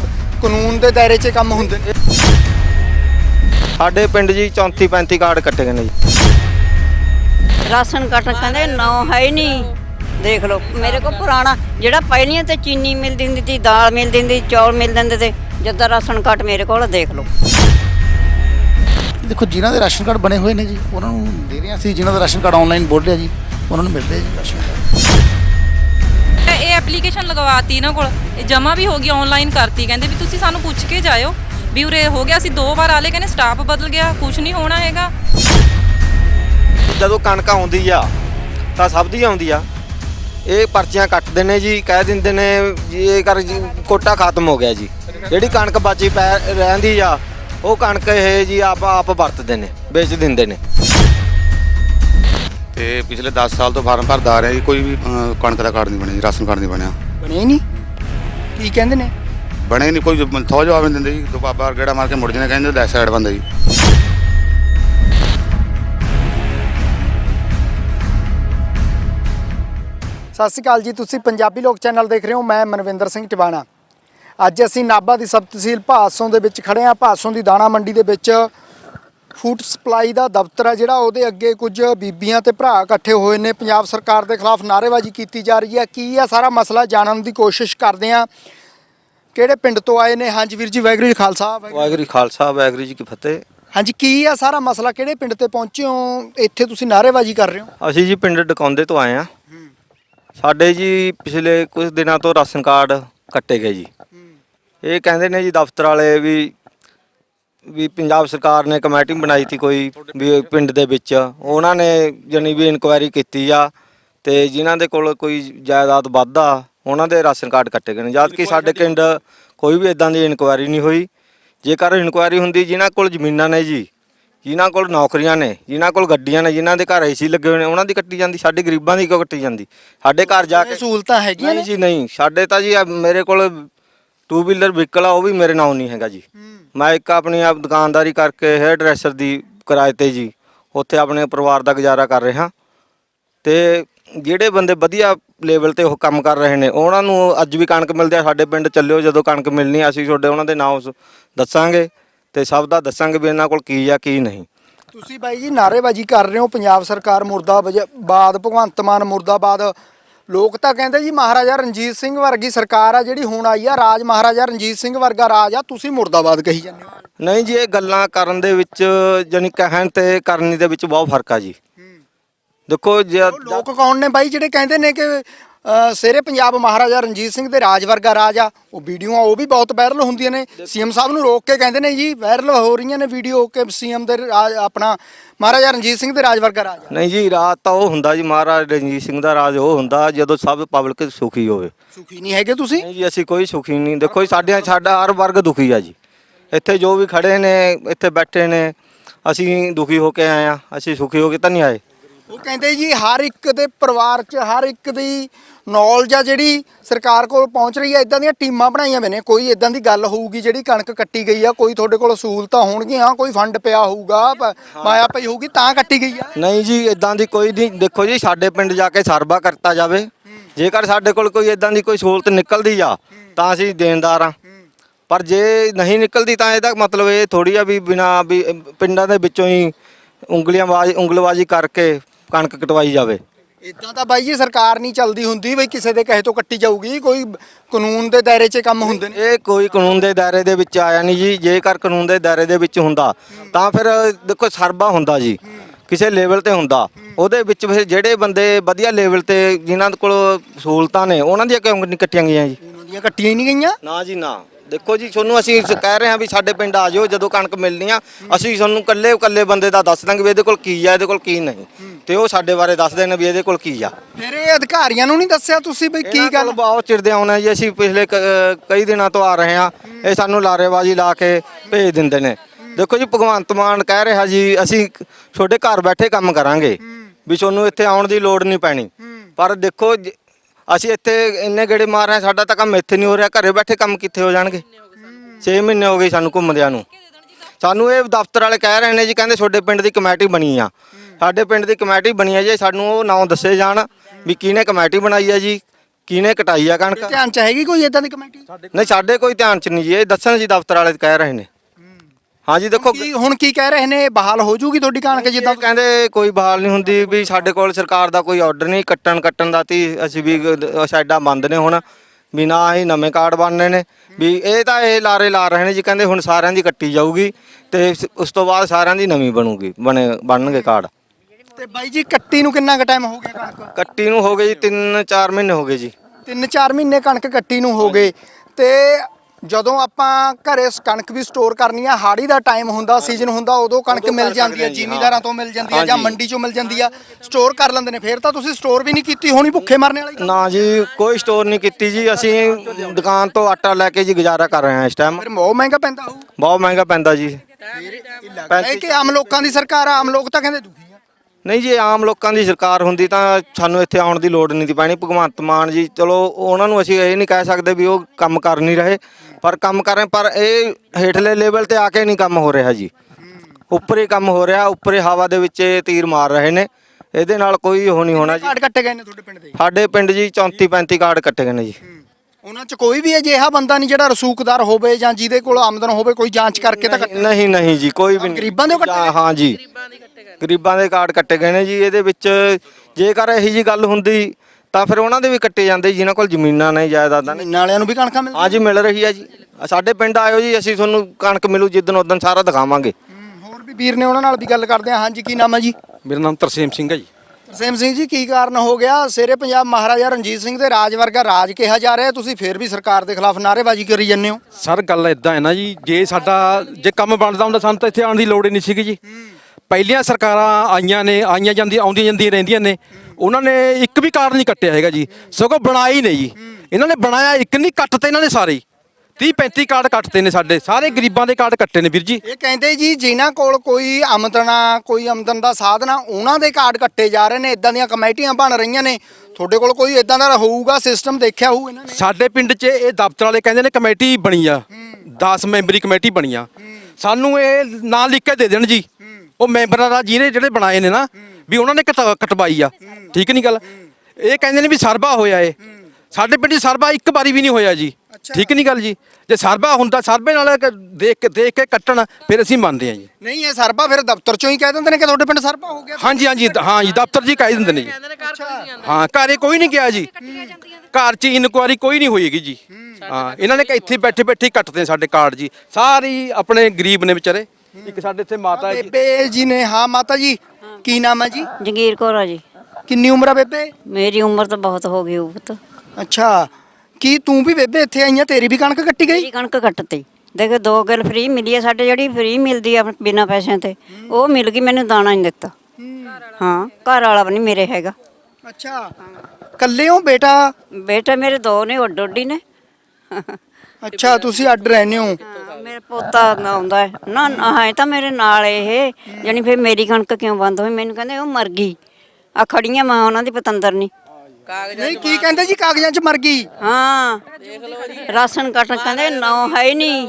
ਕਾਨੂੰਨ ਦੇ ਦਾਇਰੇ 'ਚ ਕੰਮ ਹੁੰਦੇ ਨੇ। ਸਾਡੇ ਪਿੰਡ ਜੀ 34 35 ਕਾਰਡ ਕੱਟੇ ਗਏ ਨੇ ਜੀ। ਰਾਸ਼ਨ ਕਾਰਡ ਕਹਿੰਦੇ ਨੌ ਹੈ ਹੀ ਨਹੀਂ। ਦੇਖ ਲਓ ਮੇਰੇ ਕੋਲ ਪੁਰਾਣਾ ਜਿਹੜਾ ਪਹਿਲੀਆਂ ਤੇ ਚੀਨੀ ਮਿਲਦੀ ਹੁੰਦੀ ਸੀ ਦਾਲ ਮਿਲਦੀ ਹੁੰਦੀ ਸੀ, ਚੌਲ ਮਿਲ ਦਿੰਦੇ ਤੇ ਜਦਾਂ ਰਾਸ਼ਨ ਕਾਰਡ ਮੇਰੇ ਕੋਲ ਦੇਖ ਲਓ। ਦੇਖੋ ਜਿਨ੍ਹਾਂ ਦੇ ਰਾਸ਼ਨ ਕਾਰਡ ਬਣੇ ਹੋਏ ਨੇ ਜੀ ਉਹਨਾਂ ਨੂੰ ਦੇ ਰਹੇ ਅਸੀਂ ਜਿਨ੍ਹਾਂ ਦਾ ਰਾਸ਼ਨ ਕਾਰਡ ਆਨਲਾਈਨ ਬੋਲ ਰਿਹਾ ਜੀ ਉਹਨਾਂ ਨੂੰ ਮਿਲ ਰਿਹਾ ਜੀ ਰਾਸ਼ਨ ਕਾਰਡ। ਇਹ ਐਪਲੀਕੇਸ਼ਨ ਲਗਵਾਤੀ ਇਹਨਾਂ ਕੋਲ ਇਹ ਜਮਾ ਵੀ ਹੋ ਗਈ ਆਨਲਾਈਨ ਕਰਤੀ ਕਹਿੰਦੇ ਵੀ ਤੁਸੀਂ ਸਾਨੂੰ ਪੁੱਛ ਕੇ ਜਾਇਓ ਵੀ ਉਰੇ ਹੋ ਗਿਆ ਅਸੀਂ ਦੋ ਵਾਰ ਆਲੇ ਕਹਿੰਦੇ ਸਟਾਫ ਬਦਲ ਗਿਆ ਕੁਝ ਨਹੀਂ ਹੋਣਾ ਹੈਗਾ। ਜਦੋਂ ਕਣਕ ਆਉਂਦੀ ਆ ਤਾਂ ਸਭ ਦੀ ਆਉਂਦੀ ਆ। ਇਹ ਪਰਚੀਆਂ ਕੱਟਦੇ ਨੇ ਜੀ ਕਹਿ ਦਿੰਦੇ ਨੇ ਜੀ ਇਹ ਕਰ ਜੀ ਕੋਟਾ ਖਤਮ ਹੋ ਗਿਆ ਜੀ। ਜਿਹੜੀ ਕਣਕ ਬਾਜੀ ਪੈ ਰਹਿੰਦੀ ਆ ਉਹ ਕਣਕ ਇਹ ਜੀ ਆਪ ਆਪ ਵਰਤਦੇ ਨੇ ਵੇਚ ਦਿੰਦੇ ਨੇ। ਤੇ ਪਿਛਲੇ 10 ਸਾਲ ਤੋਂ ਫਾਰਮ ਭਰਦਾ ਆ ਰਿਹਾ ਜੀ ਕੋਈ ਵੀ ਅਹ, ਕਣਕ ਦਾ ਕਾਰਡ ਨਹੀਂ ਬਣਿਆ ਜੀ ਰਾਸ਼ਨ ਕਾਰਡ ਨਹੀਂ ਬਣਿਆ। ਬਣੇ ਹੀ ਨਹੀਂ? ਕੀ ਕਹਿੰਦੇ ਨੇ? ਬਣੇ ਨਹੀਂ ਕੋਈ ਥੋ ਜਵਾਬ ਨਹੀਂ ਦਿੰਦੇ ਜੀ ਦੋ ਬਾਬਾ ਗੇੜਾ ਮਾਰ ਕੇ ਮੁੜ ਜਾਂਦੇ ਕਹਿੰਦੇ ਲੈਸ ਸਾਈਡ ਬੰਦਾ ਜੀ। ਸਤਿ ਸ਼੍ਰੀ ਅਕਾਲ ਜੀ ਤੁਸੀਂ ਪੰਜਾਬੀ ਲੋਕ ਚੈਨਲ ਦੇਖ ਰਹੇ ਹੋ ਮੈਂ ਮਨਵਿੰਦਰ ਸਿੰਘ ਟਿਵਾਣਾ। ਅੱਜ ਅਸੀਂ ਨਾਭਾ ਦੀ ਸਬ ਤਹਿਸੀਲ ਭਾਸੋਂ ਦੇ ਵਿੱਚ ਖੜੇ ਹਾਂ ਭਾਸੋਂ ਦੀ ਦਾਣਾ ਮੰਡੀ ਦੇ ਵਿੱਚ। ਫੂਡ ਸਪਲਾਈ ਦਾ ਦਫ਼ਤਰ ਹੈ ਜਿਹੜਾ ਉਹਦੇ ਅੱਗੇ ਕੁਝ ਬੀਬੀਆਂ ਤੇ ਭਰਾ ਇਕੱਠੇ ਹੋਏ ਨੇ। ਪੰਜਾਬ ਸਰਕਾਰ ਦੇ ਖਿਲਾਫ ਨਾਅਰੇਬਾਜ਼ੀ ਕੀਤੀ ਜਾ ਰਹੀ ਹੈ। ਕੀ ਹੈ ਸਾਰਾ ਮਸਲਾ ਜਾਣਨ ਦੀ ਕੋਸ਼ਿਸ਼ ਕਰਦੇ ਹਾਂ? ਕਿਹੜੇ ਪਿੰਡ ਤੋਂ ਆਏ ਨੇ? ਹਾਂਜੀ ਵੀਰ ਜੀ ਵਾਹਿਗੁਰੂ ਜੀ ਖਾਲਸਾ ਵਾਹਿਗੁਰੂ- ਜੀ ਖਾਲਸਾ ਵਾਹਿਗੁਰੂ ਜੀ ਕੀ ਫਤਿਹ। ਹਾਂਜੀ ਕੀ ਹੈ ਸਾਰਾ ਮਸਲਾ ਕਿਹੜੇ ਪਿੰਡ ਤੇ ਪਹੁੰਚੇ ਹੋ? ਇੱਥੇ ਤੁਸੀਂ ਨਾਅਰੇਬਾਜ਼ੀ ਕਰ ਰਹੇ ਹੋ? ਅਸੀਂ ਜੀ ਪਿੰਡ ਡਕੌਂਦੇ ਤੋਂ ਆਏ ਆ ਸਾਡੇ ਜੀ ਪਿਛਲੇ ਕੁਝ ਦਿਨਾਂ ਤੋਂ ਰਾਸ਼ਨ ਕਾਰਡ ਕੱਟੇ ਗਏ ਜੀ। ਇਹ ਕਹਿੰਦੇ ਨੇ ਜੀ ਦਫ਼ਤਰ ਵਾਲੇ ਵੀ ਵੀ ਪੰਜਾਬ ਸਰਕਾਰ ਨੇ ਕਮੇਟੀ ਬਣਾਈ ਸੀ ਕੋਈ ਵੀ ਪਿੰਡ ਦੇ ਵਿੱਚ। ਉਹਨਾਂ ਨੇ ਜਾਣੀ ਵੀ ਇਨਕੁਆਇਰੀ ਕੀਤੀ ਆ ਤੇ ਜਿਨ੍ਹਾਂ ਦੇ ਕੋਲ ਕੋਈ ਜਾਇਦਾਦ ਵਾਧਾ ਉਹਨਾਂ ਦੇ ਰਾਸ਼ਨ ਕਾਰਡ ਕੱਟੇ ਗਏ ਨੇ। ਜਦ ਕਿ ਸਾਡੇ ਪਿੰਡ ਕੋਈ ਵੀ ਇਦਾਂ ਦੀ ਇਨਕੁਆਇਰੀ ਨਹੀਂ ਹੋਈ। ਜੇਕਰ ਇਨਕੁਆਇਰੀ ਹੁੰਦੀ ਜਿਨ੍ਹਾਂ ਕੋਲ ਜ਼ਮੀਨਾਂ ਨੇ ਜੀ ਜਿਨ੍ਹਾਂ ਕੋਲ ਨੌਕਰੀਆਂ ਨੇ ਜਿਨ੍ਹਾਂ ਕੋਲ ਗੱਡੀਆਂ ਨੇ ਜਿਨ੍ਹਾਂ ਦੇ ਘਰ ਏਸੀ ਲੱਗੇ ਹੋਏ ਨੇ ਉਹਨਾਂ ਦੀ ਕੱਟੀ ਜਾਂਦੀ ਸਾਡੇ ਗਰੀਬਾਂ ਦੀ ਕਿਉਂ ਕੱਟੀ ਜਾਂਦੀ? ਸਾਡੇ ਘਰ ਜਾ ਕੇ ਸਹੂਲਤਾਂ ਹੈਗੀਆਂ ਨਹੀਂ ਜੀ ਨਹੀਂ। ਸਾਡੇ ਤਾਂ ਜੀ ਆਹ ਮੇਰੇ ਕੋਲ ਟੂ ਵੀਲਰ ਵਹੀਕਲ ਆ ਉਹ ਵੀ ਮੇਰੇ ਨਾਮ ਨਹੀਂ ਹੈਗਾ ਜੀ। ਮੈਂ ਇੱਕ ਆਪਣੀ ਆਪ ਦੁਕਾਨਦਾਰੀ ਕਰਕੇ ਹੇਅਰ ਡਰੈਸਰ ਦੀ ਕਿਰਾਏ ਤੇ ਜੀ ਉੱਥੇ ਆਪਣੇ ਪਰਿਵਾਰ ਦਾ ਗੁਜ਼ਾਰਾ ਕਰ ਰਿਹਾ। ਤੇ ਜਿਹੜੇ ਬੰਦੇ ਵਧੀਆ ਲੈਵਲ ਤੇ ਉਹ ਕੰਮ ਕਰ ਰਹੇ ਨੇ ਉਹਨਾਂ ਨੂੰ ਅੱਜ ਵੀ ਕਣਕ ਮਿਲਦੀ ਆ ਸਾਡੇ ਪਿੰਡ ਚੱਲਿਓ ਜਦੋਂ ਕਣਕ ਮਿਲਣੀ ਆ, ਅਸੀਂ ਤੁਹਾਡੇ ਉਹਨਾਂ ਦੇ ਨਾਮ ਸ- ਦੱਸਾਂਗੇ। ਤੇ ਸਭ ਦਾ ਦੱਸਾਂਗੇ ਵੀ ਇਹਨਾਂ ਕੋਲ ਕੀ ਆ ਕੀ ਨਹੀਂ। ਤੁਸੀਂ ਬਾਈ ਜੀ ਨਾਅਰੇਬਾਜ਼ੀ ਕਰ ਰਹੇ ਹੋ ਪੰਜਾਬ ਸਰਕਾਰ ਮੁਰਦਾਬਾਦ ਭਗਵੰਤ ਮਾਨ ਮੁਰਦਾਬਾਦ। ਲੋਕ ਤਾਂ ਕਹਿੰਦੇ ਜੀ ਮਹਾਰਾਜਾ ਰਣਜੀਤ ਸਿੰਘ ਵਰਗੀ ਸਰਕਾਰ ਆ ਜਿਹੜੀ ਹੁਣ ਆਈ ਆ ਰਾਜ ਮਹਾਰਾਜਾ ਰਣਜੀਤ ਸਿੰਘ ਵਰਗਾ ਰਾਜ ਆ ਤੁਸੀਂ ਮੁਰਦਾਬਾਦ ਕਹੀ ਜਾਂਦੇ ਹੋ। ਨਹੀਂ ਜੀ ਇਹ ਗੱਲਾਂ ਕਰਨ ਦੇ ਵਿੱਚ ਜਾਨੀ ਕਹਿਣ ਤੇ ਕਰਨੀ ਦੇ ਵਿੱਚ ਬਹੁਤ ਫ਼ਰਕ ਆ ਜੀ। ਦੇਖੋ ਜੇ ਲੋਕ ਕੌਣ ਨੇ ਬਾਈ ਜਿਹੜੇ ਕਹਿੰਦੇ ਨੇ ਕਿ ਸ਼ੇਰੇ ਪੰਜਾਬ ਮਹਾਰਾਜਾ ਰਣਜੀਤ ਸਿੰਘ ਦੇ ਰਾਜ ਵਰਗਾ ਰਾਜ ਆ। ਉਹ ਵੀਡੀਓਆਂ ਉਹ ਵੀ ਬਹੁਤ ਵਾਇਰਲ ਹੁੰਦੀਆਂ ਨੇ। ਸੀਐਮ ਸਾਹਿਬ ਨੂੰ ਰੋਕ ਕੇ ਕਹਿੰਦੇ ਨੇ ਜੀ ਵਾਇਰਲ ਹੋ ਰਹੀਆਂ ਨੇ ਵੀਡੀਓ ਕਿ ਸੀਐਮ ਦੇ ਰਾਜ ਆਪਣਾ ਮਹਾਰਾਜਾ ਰਣਜੀਤ ਸਿੰਘ ਦੇ ਰਾਜ ਵਰਗਾ ਰਾਜ ਨਹੀਂ ਜੀ ਰਾਜ ਤਾਂ ਉਹ ਹੁੰਦਾ ਜੀ ਮਹਾਰਾਜ ਰਣਜੀਤ ਸਿੰਘ ਦਾ ਰਾਜ ਉਹ ਹੁੰਦਾ ਜਦੋਂ ਸਭ ਪਬਲਿਕ ਸੁਖੀ ਹੋਵੇ। ਸੁਖੀ ਨਹੀਂ ਹੈਗੇ ਤੁਸੀਂ? ਨਹੀਂ ਜੀ ਅਸੀਂ ਕੋਈ ਸੁਖੀ ਨਹੀਂ। ਦੇਖੋ ਸਾਡੇ ਸਾਡਾ ਹਰ ਵਰਗ ਦੁਖੀ ਆ ਜੀ। ਇੱਥੇ ਜੋ ਵੀ ਖੜੇ ਨੇ ਇੱਥੇ ਬੈਠੇ ਨੇ ਅਸੀਂ ਦੁਖੀ ਹੋ ਕੇ ਆਏ ਆ ਅਸੀਂ ਸੁਖੀ ਹੋ ਕੇ ਤਾਂ ਨਹੀਂ ਆਏ। ਉਹ ਕਹਿੰਦੇ ਜੀ ਹਰ ਇੱਕ ਦੇ ਪਰਿਵਾਰ 'ਚ ਹਰ ਇੱਕ ਦੀ ਨੌਲੇਜ ਆ ਜਿਹੜੀ ਸਰਕਾਰ ਕੋਲ ਪਹੁੰਚ ਰਹੀ ਹੈ ਇਦਾਂ ਦੀਆਂ ਟੀਮਾਂ ਬਣਾਈਆਂ ਹੋਈਆਂ ਨੇ। ਕੋਈ ਇਦਾਂ ਦੀ ਗੱਲ ਹੋਊਗੀ ਜਿਹੜੀ ਕਣਕ ਕੱਟੀ ਗਈ ਆ ਕੋਈ ਤੁਹਾਡੇ ਕੋਲ ਸਹੂਲਤਾਂ ਹੋਣਗੀਆਂ ਕੋਈ ਫੰਡ ਪਿਆ ਹੋਊਗਾ ਪ- ਮਾਇਆ ਪਈ ਹੋਊਗੀ ਤਾਂ ਕੱਟੀ ਗਈ ਆ। ਨਹੀਂ ਜੀ ਇਦਾਂ ਦੀ ਕੋਈ ਨਹੀਂ। ਦੇਖੋ ਜੀ ਸਾਡੇ ਪਿੰਡ ਜਾ ਕੇ ਸਰਵਾ ਕਰਤਾ ਜਾਵੇ। ਜੇਕਰ ਸਾਡੇ ਕੋਲ ਕੋਈ ਇਦਾਂ ਦੀ ਕੋਈ ਸਹੂਲਤ ਨਿਕਲਦੀ ਆ ਤਾਂ ਅਸੀਂ ਦੇਣਦਾਰ ਆ। ਪਰ ਜੇ ਨਹੀਂ ਨਿਕਲਦੀ ਤਾਂ ਇਹਦਾ ਮਤਲਬ ਇਹ ਥੋੜੀ ਆ ਵੀ ਬਿਨਾ ਵੀ ਪਿੰਡਾਂ ਦੇ ਵਿੱਚੋਂ ਹੀ ਉਂਗਲੀਆਂ ਬਾਜ਼ ਉਂਗਲਬਾਜ਼ੀ ਕਰਕੇ ਕਣਕ ਕਟਵਾਈ ਜਾਵੇ। ਇਦਾਂ ਤਾਂ ਬਾਈ ਜੀ ਸਰਕਾਰ ਨਹੀਂ ਚੱਲਦੀ ਹੁੰਦੀ ਬਈ ਕਿਸੇ ਦੇ ਕਹੇ ਤੋਂ ਕੱਟੀ ਜਾਊਗੀ ਕੋਈ ਕਾਨੂੰਨ ਦੇ ਦਾਇਰੇ 'ਚ ਕੰਮ ਹੁੰਦੇ ਨੇ। ਇਹ ਕੋਈ ਕਾਨੂੰਨ ਦੇ ਦਾਇਰੇ ਦੇ ਵਿੱਚ ਆਇਆ ਨਹੀਂ ਜੀ ਜੇਕਰ ਕਾਨੂੰਨ ਦੇ ਦਾਇਰੇ ਦੇ ਵਿੱਚ ਹੁੰਦਾ ਤਾਂ ਫਿਰ ਦੇਖੋ ਸਰਬਾ ਹੁੰਦਾ ਜੀ ਕਿਸੇ ਲੈਵਲ ਤੇ ਹੁੰਦਾ। ਉਹਦੇ ਵਿੱਚ ਫਿਰ ਜਿਹੜੇ ਬੰਦੇ ਵਧੀਆ ਲੈਵਲ ਤੇ ਜਿਨ੍ਹਾਂ ਕੋਲ ਸਹੂਲਤਾਂ ਨੇ ਉਹਨਾਂ ਦੀਆਂ ਕਿਉਂ ਨਹੀਂ ਕੱਟੀਆਂ ਗਈਆਂ ਜੀ? ਉਹਨਾਂ ਦੀਆਂ ਕੱਟੀਆਂ ਹੀ ਨਹੀਂ ਗਈਆਂ? ਨਾ ਜੀ ਨਾ। ਦੇਖੋ ਜੀ ਤੁਹਾਨੂੰ ਅਸੀਂ ਕਹਿ ਰਹੇ ਹਾਂ ਵੀ ਸਾਡੇ ਪਿੰਡ ਆ ਜਾਓ ਜਦੋਂ ਕਣਕ ਮਿਲਣੀ ਆ ਅਸੀਂ ਤੁਹਾਨੂੰ ਕੱਲੇ ਕੱਲੇ ਬੰਦੇ ਦਾ ਦੱਸ ਦਾਂਗੇ ਵੀ ਇਹਦੇ ਕੋਲ ਕੀ ਆ ਇਹਦੇ ਕੋਲ ਕੀ ਨਹੀਂ। ਤੇ ਉਹ ਸਾਡੇ ਬਾਰੇ ਦੱਸਦੇ ਨੇ ਵੀ ਇਹਦੇ ਕੋਲ ਕੀ ਆ। ਫਿਰ ਇਹ ਅਧਿਕਾਰੀਆਂ ਨੂੰ ਨਹੀਂ ਦੱਸਿਆ ਤੁਸੀਂ ਬਈ ਕੀ ਗੱਲ? ਬਹੁਤ ਚਿਰਦੇ ਆਉਣਾ ਜੀ ਅਸੀਂ ਪਿਛਲੇ ਕਈ ਦਿਨਾਂ ਤੋਂ ਆ ਰਹੇ ਹਾਂ ਇਹ ਸਾਨੂੰ ਲਾਰੇਬਾਜ਼ੀ ਲਾ ਕੇ ਭੇਜ ਦਿੰਦੇ ਨੇ। ਦੇਖੋ ਜੀ ਭਗਵੰਤ ਮਾਨ ਕਹਿ ਰਿਹਾ ਜੀ ਅਸੀਂ ਤੁਹਾਡੇ ਘਰ ਬੈਠੇ ਕੰਮ ਕਰਾਂਗੇ ਵੀ ਤੁਹਾਨੂੰ ਇੱਥੇ ਆਉਣ ਦੀ ਲੋੜ ਨਹੀਂ ਪੈਣੀ। ਪਰ ਦੇਖੋ ਅਸੀਂ ਇੱਥੇ ਇੰਨੇ ਗੇੜੇ ਮਾਰ ਰਹੇ ਹਾਂ ਸਾਡਾ ਤਾਂ ਕੰਮ ਇੱਥੇ ਨਹੀਂ ਹੋ ਰਿਹਾ ਘਰੇ ਬੈਠੇ ਕੰਮ ਕਿੱਥੇ ਹੋ ਜਾਣਗੇ? 6 ਮਹੀਨੇ ਹੋ ਗਏ ਸਾਨੂੰ ਘੁੰਮਦਿਆਂ ਨੂੰ। ਸਾਨੂੰ ਇਹ ਦਫ਼ਤਰ ਵਾਲੇ ਕਹਿ ਰਹੇ ਨੇ ਜੀ ਕਹਿੰਦੇ ਤੁਹਾਡੇ ਪਿੰਡ ਦੀ ਕਮੇਟੀ ਬਣੀ ਆ। ਸਾਡੇ ਪਿੰਡ ਦੀ ਕਮੇਟੀ ਬਣੀ ਆ ਜੀ ਸਾਨੂੰ ਉਹ ਨਾਂ ਦੱਸੇ ਜਾਣ ਵੀ ਕਿਹਨੇ ਕਮੇਟੀ ਬਣਾਈ ਆ ਜੀ ਕਿਹਨੇ ਕਟਾਈ ਆ ਕਣਕ। ਧਿਆਨ ਚ ਹੈਗੀ ਕੋਈ ਇਦਾਂ ਦੀ ਕਮੇਟੀ? ਨਹੀਂ ਸਾਡੇ ਕੋਈ ਧਿਆਨ ਚ ਨਹੀਂ ਜੀ ਇਹ ਦੱਸਣ ਜੀ ਦਫ਼ਤਰ ਵਾਲੇ ਕਹਿ ਰਹੇ ਨੇ। ਹਾਂ ਜੀ ਦੇਖੋ ਕੀ ਹੁਣ ਕੀ ਕਹਿ ਰਹੇ ਨੇ? ਬਹਾਲ ਹੋ ਜੂਗੀ ਤੁਹਾਡੀ ਕਣਕ ਜਿੱਦਾਂ? ਕਹਿੰਦੇ ਕੋਈ ਬਹਾਲ ਨਹੀਂ ਹੁੰਦੀ ਵੀ ਸਾਡੇ ਕੋਲ ਸਰਕਾਰ ਦਾ ਕੋਈ ਆਰਡਰ ਨਹੀਂ ਕੱਟਣ ਕੱਟਣ ਦਾ ਤੀ ਅਸੀਂ ਵੀ ਸਾਈਡਾਂ ਬੰਦ ਨੇ ਹੁਣ ਵੀ ਨਾ ਹੀ ਨਵੇਂ ਕਾਰਡ ਬਣਨੇ ਨੇ। ਵੀ ਇਹ ਤਾਂ ਇਹ ਲਾਰੇ ਲਾ ਰਹੇ ਨੇ ਜੀ ਕਹਿੰਦੇ ਹੁਣ ਸਾਰਿਆਂ ਦੀ ਕੱਟੀ ਜਾਊਗੀ ਤੇ ਉਸ ਤੋਂ ਬਾਅਦ ਸਾਰਿਆਂ ਦੀ ਨਵੀਂ ਬਣੂਗੀ ਬਣੇ ਬਣਨਗੇ ਕਾਰਡ। ਤੇ ਬਾਈ ਜੀ ਕੱਟੀ ਨੂੰ ਕਿੰਨਾ ਕੁ ਟਾਈਮ ਹੋ ਗਿਆ ਕਣਕ? ਕੱਟੀ ਨੂੰ ਹੋ ਗਏ ਜੀ 3-4 ਮਹੀਨੇ ਹੋ ਗਏ ਜੀ। 3-4 ਮਹੀਨੇ ਕਣਕ ਕੱਟੀ ਨੂੰ ਹੋ ਗਏ। ਤੇ ਜਦੋਂ ਆਪਾਂ ਘਰੇ ਕਣਕ ਵੀ ਸਟੋਰ ਕਰਨੀ ਆ ਹਾੜੀ ਦਾ ਟਾਈਮ ਹੁੰਦਾ ਸੀਜ਼ਨ ਹੁੰਦਾ ਉਦੋਂ ਕਣਕ ਮਿਲ ਜਾਂਦੀ ਹੈ ਜ਼ਿਮੀਦਾਰਾਂ। ਤੋਂ ਮਿਲ ਜਾਂਦੀ ਹੈ ਜਾਂ। ਮੰਡੀ ਚੋਂ ਮਿਲ ਜਾਂਦੀ ਆ ਸਟੋਰ ਕਰ ਲੈਂਦੇ ਨੇ ਫਿਰ ਤਾਂ ਤੁਸੀਂ ਸਟੋਰ ਵੀ ਨਹੀਂ ਕੀਤੀ ਹੋਣੀ ਭੁੱਖੇ ਮਰਨੇ ਵਾਲੀ। ਨਾ ਜੀ ਕੋਈ ਸਟੋਰ ਨਹੀਂ ਕੀਤੀ ਜੀ ਅਸੀਂ ਦੁਕਾਨ ਤੋਂ ਆਟਾ ਲੈ ਕੇ ਜੀ ਗੁਜ਼ਾਰਾ ਕਰ ਰਹੇ ਹਾਂ ਇਸ ਟਾਈਮ ਫਿਰ ਬਹੁਤ ਮਹਿੰਗਾ ਪੈਂਦਾ ਹੋਊ ਬਹੁਤ ਮਹਿੰਗਾ ਪੈਂਦਾ ਜੀ ਇਹ ਕਿ ਆਮ ਲੋਕਾਂ ਦੀ ਸਰਕਾਰ ਆ ਆਮ ਲੋਕ ਤਾਂ ਕਹਿੰਦੇ ਦੁਖੀ ਨਹੀਂ ਜੀ ਆਮ ਲੋਕਾਂ ਦੀ ਸਰਕਾਰ ਹੁੰਦੀ ਤਾਂ ਸਾਨੂੰ ਇੱਥੇ ਆਉਣ ਦੀ ਲੋੜ ਨਹੀਂ ਸੀ ਪੈਣੀ। ਭਗਵੰਤ ਮਾਨ ਜੀ ਚਲੋ ਉਹਨਾਂ ਨੂੰ ਅਸੀਂ ਇਹ ਨਹੀਂ ਕਹਿ ਸਕਦੇ ਵੀ ਉਹ ਕੰਮ ਕਰ ਨਹੀਂ ਰਹੇ ਪਰ ਕੰਮ ਕਰ ਰਹੇ ਪਰ ਇਹ ਹੇਠਲੇ ਲੈਵਲ ਤੇ ਆ ਕੇ ਨਹੀਂ ਕੰਮ ਹੋ ਰਿਹਾ ਜੀ। ਉੱਪਰ ਹੀ ਕੰਮ ਹੋ ਰਿਹਾ ਉੱਪਰ ਹੀ ਹਵਾ ਦੇ ਵਿੱਚ ਇਹ ਤੀਰ ਮਾਰ ਰਹੇ ਨੇ। ਇਹਦੇ ਨਾਲ ਕੋਈ ਉਹ ਨਹੀਂ ਹੋਣਾ ਜੀ। ਕਾਰਡ ਕੱਟੇ ਗਏ ਨੇ ਤੁਹਾਡੇ ਪਿੰਡ ਦੇ? ਸਾਡੇ ਪਿੰਡ ਜੀ 34 35 ਕਾਰਡ ਕੱਟੇ ਗਏ ਨੇ ਜੀ। ਉਹਨਾਂ ਚ ਕੋਈ ਵੀ ਅਜਿਹਾ ਬੰਦਾ ਨਹੀਂ ਜਿਹੜਾ ਰਸੂਖਦਾਰ ਹੋਵੇ ਜਾਂ ਜਿਹਦੇ ਕੋਲ ਆਮਦਨ ਹੋਵੇ ਕੋਈ ਜਾਂਚ ਕਰਕੇ ਤਾਂ ਨਹੀਂ ਨਹੀਂ ਜੀ ਕੋਈ ਵੀ ਨਹੀਂ। ਗਰੀਬਾਂ ਦੇ ਉਹ ਕੱਟੇ ਜਾਂ- ਹਾਂ ਜੀ। ਗਰੀਬਾਂ ਦੇ ਕਾਰਡ ਕੱਟੇ ਗਏ ਨੇ ਜੀ ਇਹਦੇ ਵਿੱਚ ਜੇਕਰ ਇਹੀ ਜੀ ਗੱਲ ਹੁੰਦੀ ਤਾਂ ਫਿਰ ਉਹਨਾਂ ਦੇ ਵੀ ਕੱਟੇ ਜਾਂਦੇ ਜਿਨ੍ਹਾਂ ਕੋਲ ਜ਼ਮੀਨਾਂ ਨੇ ਜਾਇਦਾਦਾਂ ਨੇ। ਜ਼ਮੀਨਾਂ ਵਾਲਿਆਂ ਨੂੰ ਵੀ ਕਣਕਾਂ ਮਿਲਦੀਆਂ? ਹਾਂ ਜੀ ਮਿਲ ਰਹੀ ਹੈ ਜੀ। ਸਾਡੇ ਪਿੰਡ ਆਇਓ ਜੀ ਅਸੀਂ ਤੁਹਾਨੂੰ ਕਣਕ ਮਿਲੂ ਜਿੱਦਣ ਉਦੋਂ ਸਾਰਾ ਦਿਖਾਵਾਂਗੇ। ਹੂੰ, ਹੋਰ ਵੀ ਵੀਰ ਨੇ ਉਹਨਾਂ ਨਾਲ ਵੀ ਗੱਲ ਕਰਦੇ ਆ। ਹਾਂਜੀ ਕੀ ਨਾਮ ਹੈ ਜੀ? ਮੇਰਾ ਨਾਮ ਤਰਸੇਮ ਸਿੰਘ ਹੈ ਜੀ। ਤਰਸੇਮ ਸਿੰਘ ਜੀ ਕੀ ਕਾਰਨ ਹੋ ਗਿਆ? ਸ਼ੇਰੇ ਪੰਜਾਬ ਮਹਾਰਾਜਾ ਰਣਜੀਤ ਸਿੰਘ ਦੇ ਰਾਜ ਵਰਗਾ ਰਾਜ ਕਿਹਾ ਜਾ ਰਿਹਾ ਤੁਸੀਂ ਫੇਰ ਵੀ ਸਰਕਾਰ ਦੇ ਖਿਲਾਫ ਨਾਅਰੇਬਾਜ਼ੀ ਕਰੀ ਜਾਂਦੇ ਹੋ? ਸਰ ਗੱਲ ਇਦਾਂ ਹੈ ਨਾ ਜੀ ਜੇ ਸਾਡਾ ਜੇ ਕੰਮ ਬਣਦਾ ਹੁੰਦਾ ਸਾਨੂੰ ਤਾਂ ਇੱਥੇ ਆਉਣ ਦੀ ਲੋੜ ਹੀ ਨਹੀਂ ਸੀਗੀ ਜੀ। ਪਹਿਲੀਆਂ ਸਰਕਾਰਾਂ ਆਈਆਂ ਨੇ ਆਈਆਂ ਜਾਂਦੀਆਂ ਆਉਂਦੀਆਂ ਜਾਂਦੀਆਂ ਰਹਿੰਦੀਆਂ ਨੇ ਉਹਨਾਂ ਨੇ ਇੱਕ ਵੀ ਕਾਰਡ ਨਹੀਂ ਕੱਟਿਆ ਹੈਗਾ ਜੀ। ਸਗੋਂ ਬਣਾਈ ਨੇ ਜੀ। ਇਹਨਾਂ ਨੇ ਬਣਾਇਆ ਇੱਕ ਨਹੀਂ ਕੱਟਤੇ ਇਹਨਾਂ ਨੇ ਸਾਰੇ। 30 35 ਕਾਰਡ ਕੱਟਤੇ ਨੇ ਸਾਡੇ ਸਾਰੇ ਗਰੀਬਾਂ ਦੇ ਕਾਰਡ ਕੱਟੇ ਨੇ ਵੀਰ ਜੀ। ਇਹ ਕਹਿੰਦੇ ਜੀ ਜਿਨ੍ਹਾਂ ਕੋਲ ਕੋਈ ਆਮਦਨ ਕੋਈ ਆਮਦਨ ਦਾ ਸਾਧਨ ਆ ਉਹਨਾਂ ਦੇ ਕਾਰਡ ਕੱਟੇ ਜਾ ਰਹੇ ਨੇ ਇਦਾਂ ਦੀਆਂ ਕਮੇਟੀਆਂ ਬਣ ਰਹੀਆਂ ਨੇ। ਤੁਹਾਡੇ ਕੋਲ ਕੋਈ ਇਦਾਂ ਦਾ ਹੋਊਗਾ ਸਿਸਟਮ ਦੇਖਿਆ ਹੋਊ ਇਹਨਾਂ ਨੇ? ਸਾਡੇ ਪਿੰਡ 'ਚ ਇਹ ਦਫ਼ਤਰ ਵਾਲੇ ਕਹਿੰਦੇ ਨੇ ਕਮੇਟੀ ਬਣੀ ਆ। 10 ਮੈਂਬਰੀ ਕਮੇਟੀ ਬਣੀ ਆ। ਸਾਨੂੰ ਇਹ ਨਾਂ ਲਿਖ ਕੇ ਦੇ ਦੇਣ ਜੀ। ਉਹ ਮੈਂਬਰਾਂ ਦਾ ਜਿਹਨੇ ਜਿਹੜੇ ਬਣਾਏ ਨੇ ਨਾ ਵੀ ਉਹਨਾਂ ਨੇ ਕਟ- ਕਟਵਾਈ ਆ। ਠੀਕ ਨਹੀਂ ਗੱਲ? ਇਹ ਕਹਿੰਦੇ ਨੇ ਵੀ ਸਰਬਾ ਹੋਇਆ ਏ। ਸਾਡੇ ਪਿੰਡ 'ਚ ਸਰਬਾ ਇੱਕ ਵਾਰੀ ਵੀ ਨਹੀਂ ਹੋਇਆ ਜੀ। ਠੀਕ ਨਹੀਂ ਗੱਲ ਜੀ? ਜੇ ਸਰਬਾ ਹੁੰਦਾ ਸਰਬੇ ਨਾਲ ਕ- ਦੇਖ ਕੇ ਦੇਖ ਕੇ ਕੱਟਣ ਫਿਰ ਅਸੀਂ ਮੰਨਦੇ ਹਾਂ ਜੀ। ਨਹੀਂ ਇਹ ਸਰਪਾ ਫਿਰ ਦਫ਼ਤਰ ਚੋਂ ਹੀ ਕਹਿ ਦਿੰਦੇ ਨੇ ਕਿ ਤੁਹਾਡੇ ਪਿੰਡ ਸਰਪਾ ਹੋ ਗਿਆ। ਹਾਂਜੀ ਹਾਂਜੀ ਦ- ਹਾਂ ਜੀ ਦਫ਼ਤਰ ਜੀ ਕਹਿ ਦਿੰਦੇ ਨੇ ਜੀ। ਹਾਂ ਘਰੇ ਕੋਈ ਨਹੀਂ ਗਿਆ ਜੀ। ਘਰ 'ਚ ਇਨਕੁਆਰੀ ਕੋਈ ਨਹੀਂ ਹੋਈਗੀ ਜੀ। ਹਾਂ। ਇਹਨਾਂ ਨੇ ਕਿ ਇੱਥੇ ਬੈਠੇ ਬੈਠੇ ਕੱਟਦੇ ਸਾਡੇ ਕਾਰਡ ਜੀ। ਸਾਰੀ ਆਪਣੇ ਗਰੀਬ ਨੇ ਵਿਚਾਰੇ। ਇੱਕ ਸਾਡੇ ਇੱਥੇ ਮਾਤਾ ਹੈ ਜੀ ਬੇਬੇ ਜੀ ਨੇ ਹਾਂ ਮਾਤਾ ਜੀ। ਕੀ ਨਾਮ ਹੈ ਜੀ? ਜੰਗੀਰ ਕੌਰ ਆ ਜੀ। ਕਿੰਨੀ ਉਮਰ ਆ ਬੇਬੇ? ਮੇਰੀ ਉਮਰ ਤਾਂ ਬਹੁਤ ਹੋ ਗਈ ਉਹ ਪੁੱਤ ਅੱਛਾ। ਕੀ ਤੂੰ ਵੀ ਬੇਬੇ ਇੱਥੇ ਆਈਆਂ ਤੇਰੀ ਵੀ ਕਣਕ ਕੱਟੀ ਗਈ? ਮੇਰੀ ਕਣਕ ਕੱਟਤੀ। ਦੇਖ ਦੋ ਗਿਲ ਫ੍ਰੀ ਮਿਲੀ ਆ ਸਾਡੇ ਜਿਹੜੀ ਫ੍ਰੀ ਮਿਲਦੀ ਆ ਬਿਨਾਂ ਪੈਸਿਆਂ ਤੇ। ਉਹ ਮਿਲ ਗਈ ਮੈਨੂੰ ਦਾਣਾ ਨਹੀਂ ਦਿੱਤਾ। ਹਾਂ। ਘਰ ਵਾਲਾ ਵੀ ਨਹੀਂ ਮੇਰੇ ਹੈਗਾ। ਅੱਛਾ। ਕੱਲੇ ਹੋ ਬੇਟਾ? ਬੇਟਾ ਮੇਰੇ ਦੋ ਨੇ ਉੱਡ ਉੱਡੀ ਨੇ। ਅੱਛਾ ਤੁਸੀਂ ਅੱਡ ਰਹਿੰਦੇ ਹੋ। ਮੇਰਾ ਪੋਤਾ ਆਉਂਦਾ ਹੈ। ਨਾ ਨਾ ਹੈ ਤਾਂ ਮੇਰੇ ਨਾਲ ਇਹ ਜਾਨੀ ਫਿਰ ਮੇਰੀ ਕਣਕ ਕਿਉਂ ਬੰਦ ਹੋਈ? ਮੈਨੂੰ ਕਹਿੰਦੇ ਉਹ ਮਰ ਗਈ। ਆ ਖੜੀਆਂ ਮਾਂ ਉਹਨਾਂ ਦੀ ਪਤੰਦਰ ਨਹੀਂ ਨਹੀਂ ਕੀ ਕਹਿੰਦੇ ਜੀ? ਕਾਗਜ਼ਾਂ 'ਚ ਮਰ ਗਈ। ਹਾਂ। ਰਾਸ਼ਨ ਕਾਰਡ ਕਹਿੰਦੇ ਨੌ ਹੈ ਹੀ ਨਹੀਂ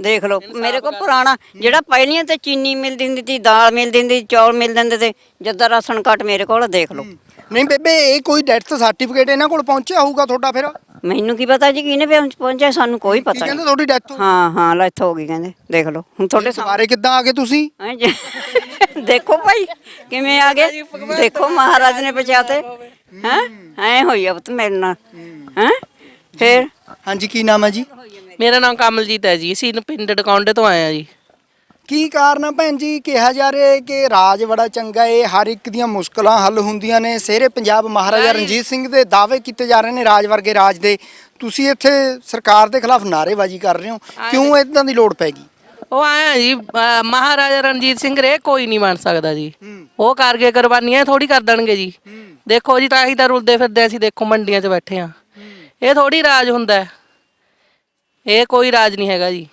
ਦੇਖ ਲਓ। ਮੇਰੇ ਕੋਲ ਪੁਰਾਣਾ ਜਿਹੜਾ ਪਹਿਲੀਆਂ ਤੇ ਚੀਨੀ ਮਿਲ ਦਿੰਦੀ ਸੀ ਦਾਲ ਮਿਲ ਦਿੰਦੀ ਸੀ, ਚੌਲ ਮਿਲ ਦਿੰਦੇ ਤੇ ਜਦਾਂ ਰਾਸ਼ਨ ਕਾਰਡ ਮੇਰੇ ਕੋਲ ਦੇਖ ਲਓ। ਨਹੀਂ ਬੇਬੇ ਇਹ ਕੋਈ ਡੈਥ ਸਰਟੀਫਿਕੇਟ ਇਹਨਾਂ ਕੋਲ ਪਹੁੰਚਿਆ ਹੋਊਗਾ ਤੁਹਾਡਾ ਫਿਰ? ਕੀ ਮੈਨੂੰ ਕੀ ਪਤਾ ਜੀ ਕਿਹਨੇ ਪਹੁੰਚ- ਪਹੁੰਚਿਆ ਸਾਨੂੰ ਕੋਈ ਪਤਾ ਕਹਿੰਦੇ ਨਹੀਂ। ਤੁਹਾਡੀ ਡੈਥ ਹਾਂ ਹਾਂ ਲੈਥ ਹੋ ਗਈ ਕਹਿੰਦੇ ਦੇਖ ਲਓ ਹੁਣ ਤੁਹਾਡੇ ਸਾਹਮਣੇ ਕਿੱਦਾਂ ਆ ਗਏ ਤੁਸੀਂ? ਹੈਂ ਜੀ। ਦੇਖੋ ਭਾਈ ਕਿਵੇਂ ਆ ਗਏ? ਦੇਖੋ ਮਹਾਰਾਜ ਨੇ ਬਚਾਤੇ ਹੈ? ਐ ਹੋਈ ਆ ਪੁੱਤ ਮੇਰੇ ਨਾਲ। ਹੈ? ਫੇਰ? ਹਾਂਜੀ ਕੀ ਨਾਮ ਹੈ ਜੀ? ਮੇਰਾ ਨਾਮ ਕਮਲਜੀਤ ਹੈ ਜੀ ਅਸੀਂ ਪਿੰਡ ਡਕਾਉਂਡੇ ਤੋਂ ਆਏ ਆ ਜੀ। ਕੀ ਕਾਰਨ ਆ ਭੈਣ ਜੀ? ਕਿਹਾ ਜਾ ਰਿਹਾ ਹੈ ਕਿ ਰਾਜ ਬੜਾ ਚੰਗਾ ਏ ਹਰ ਇੱਕ ਦੀਆਂ ਮੁਸ਼ਕਲਾਂ ਹੱਲ ਹੁੰਦੀਆਂ ਨੇ। ਸੇਰੇ ਪੰਜਾਬ ਮਹਾਰਾਜਾ ਰਣਜੀਤ ਸਿੰਘ ਦੇ ਦਾਅਵੇ ਕੀਤੇ ਜਾ ਰਹੇ ਨੇ ਰਾਜ ਵਰਗੇ ਰਾਜ ਦੇ। ਤੁਸੀਂ ਇੱਥੇ ਸਰਕਾਰ ਦੇ ਖਿਲਾਫ ਨਾਅਰੇਬਾਜ਼ੀ ਕਰ ਰਹੇ ਹੋ। ਕਿਉਂ ਇਦਾਂ ਦੀ ਲੋੜ ਪੈ ਗਈ? ਉਹ ਆਇਆ ਜੀ ਅਹ ਮਹਾਰਾਜਾ ਰਣਜੀਤ ਸਿੰਘ ਰੇ ਕੋਈ ਨਹੀਂ ਬਣ ਸਕਦਾ ਜੀ। ਉਹ ਕਰਕੇ ਕੁਰਬਾਨੀਆਂ ਥੋੜੀ ਕਰ ਦੇਣਗੇ ਜੀ। ਦੇਖੋ ਜੀ ਤਾਂ ਹੀ ਤਾਂ ਰੁਲਦੇ ਫਿਰਦੇ ਅਸੀਂ ਦੇਖੋ ਮੰਡੀਆਂ 'ਚ ਬੈਠੇ ਆ ਇਹ ਥੋੜੀ ਰਾਜ ਹੁੰਦਾ। ਹੈ। ਇਹ ਕੋਈ ਰਾਜ ਨਹੀਂ ਹੈਗਾ ਜੀ।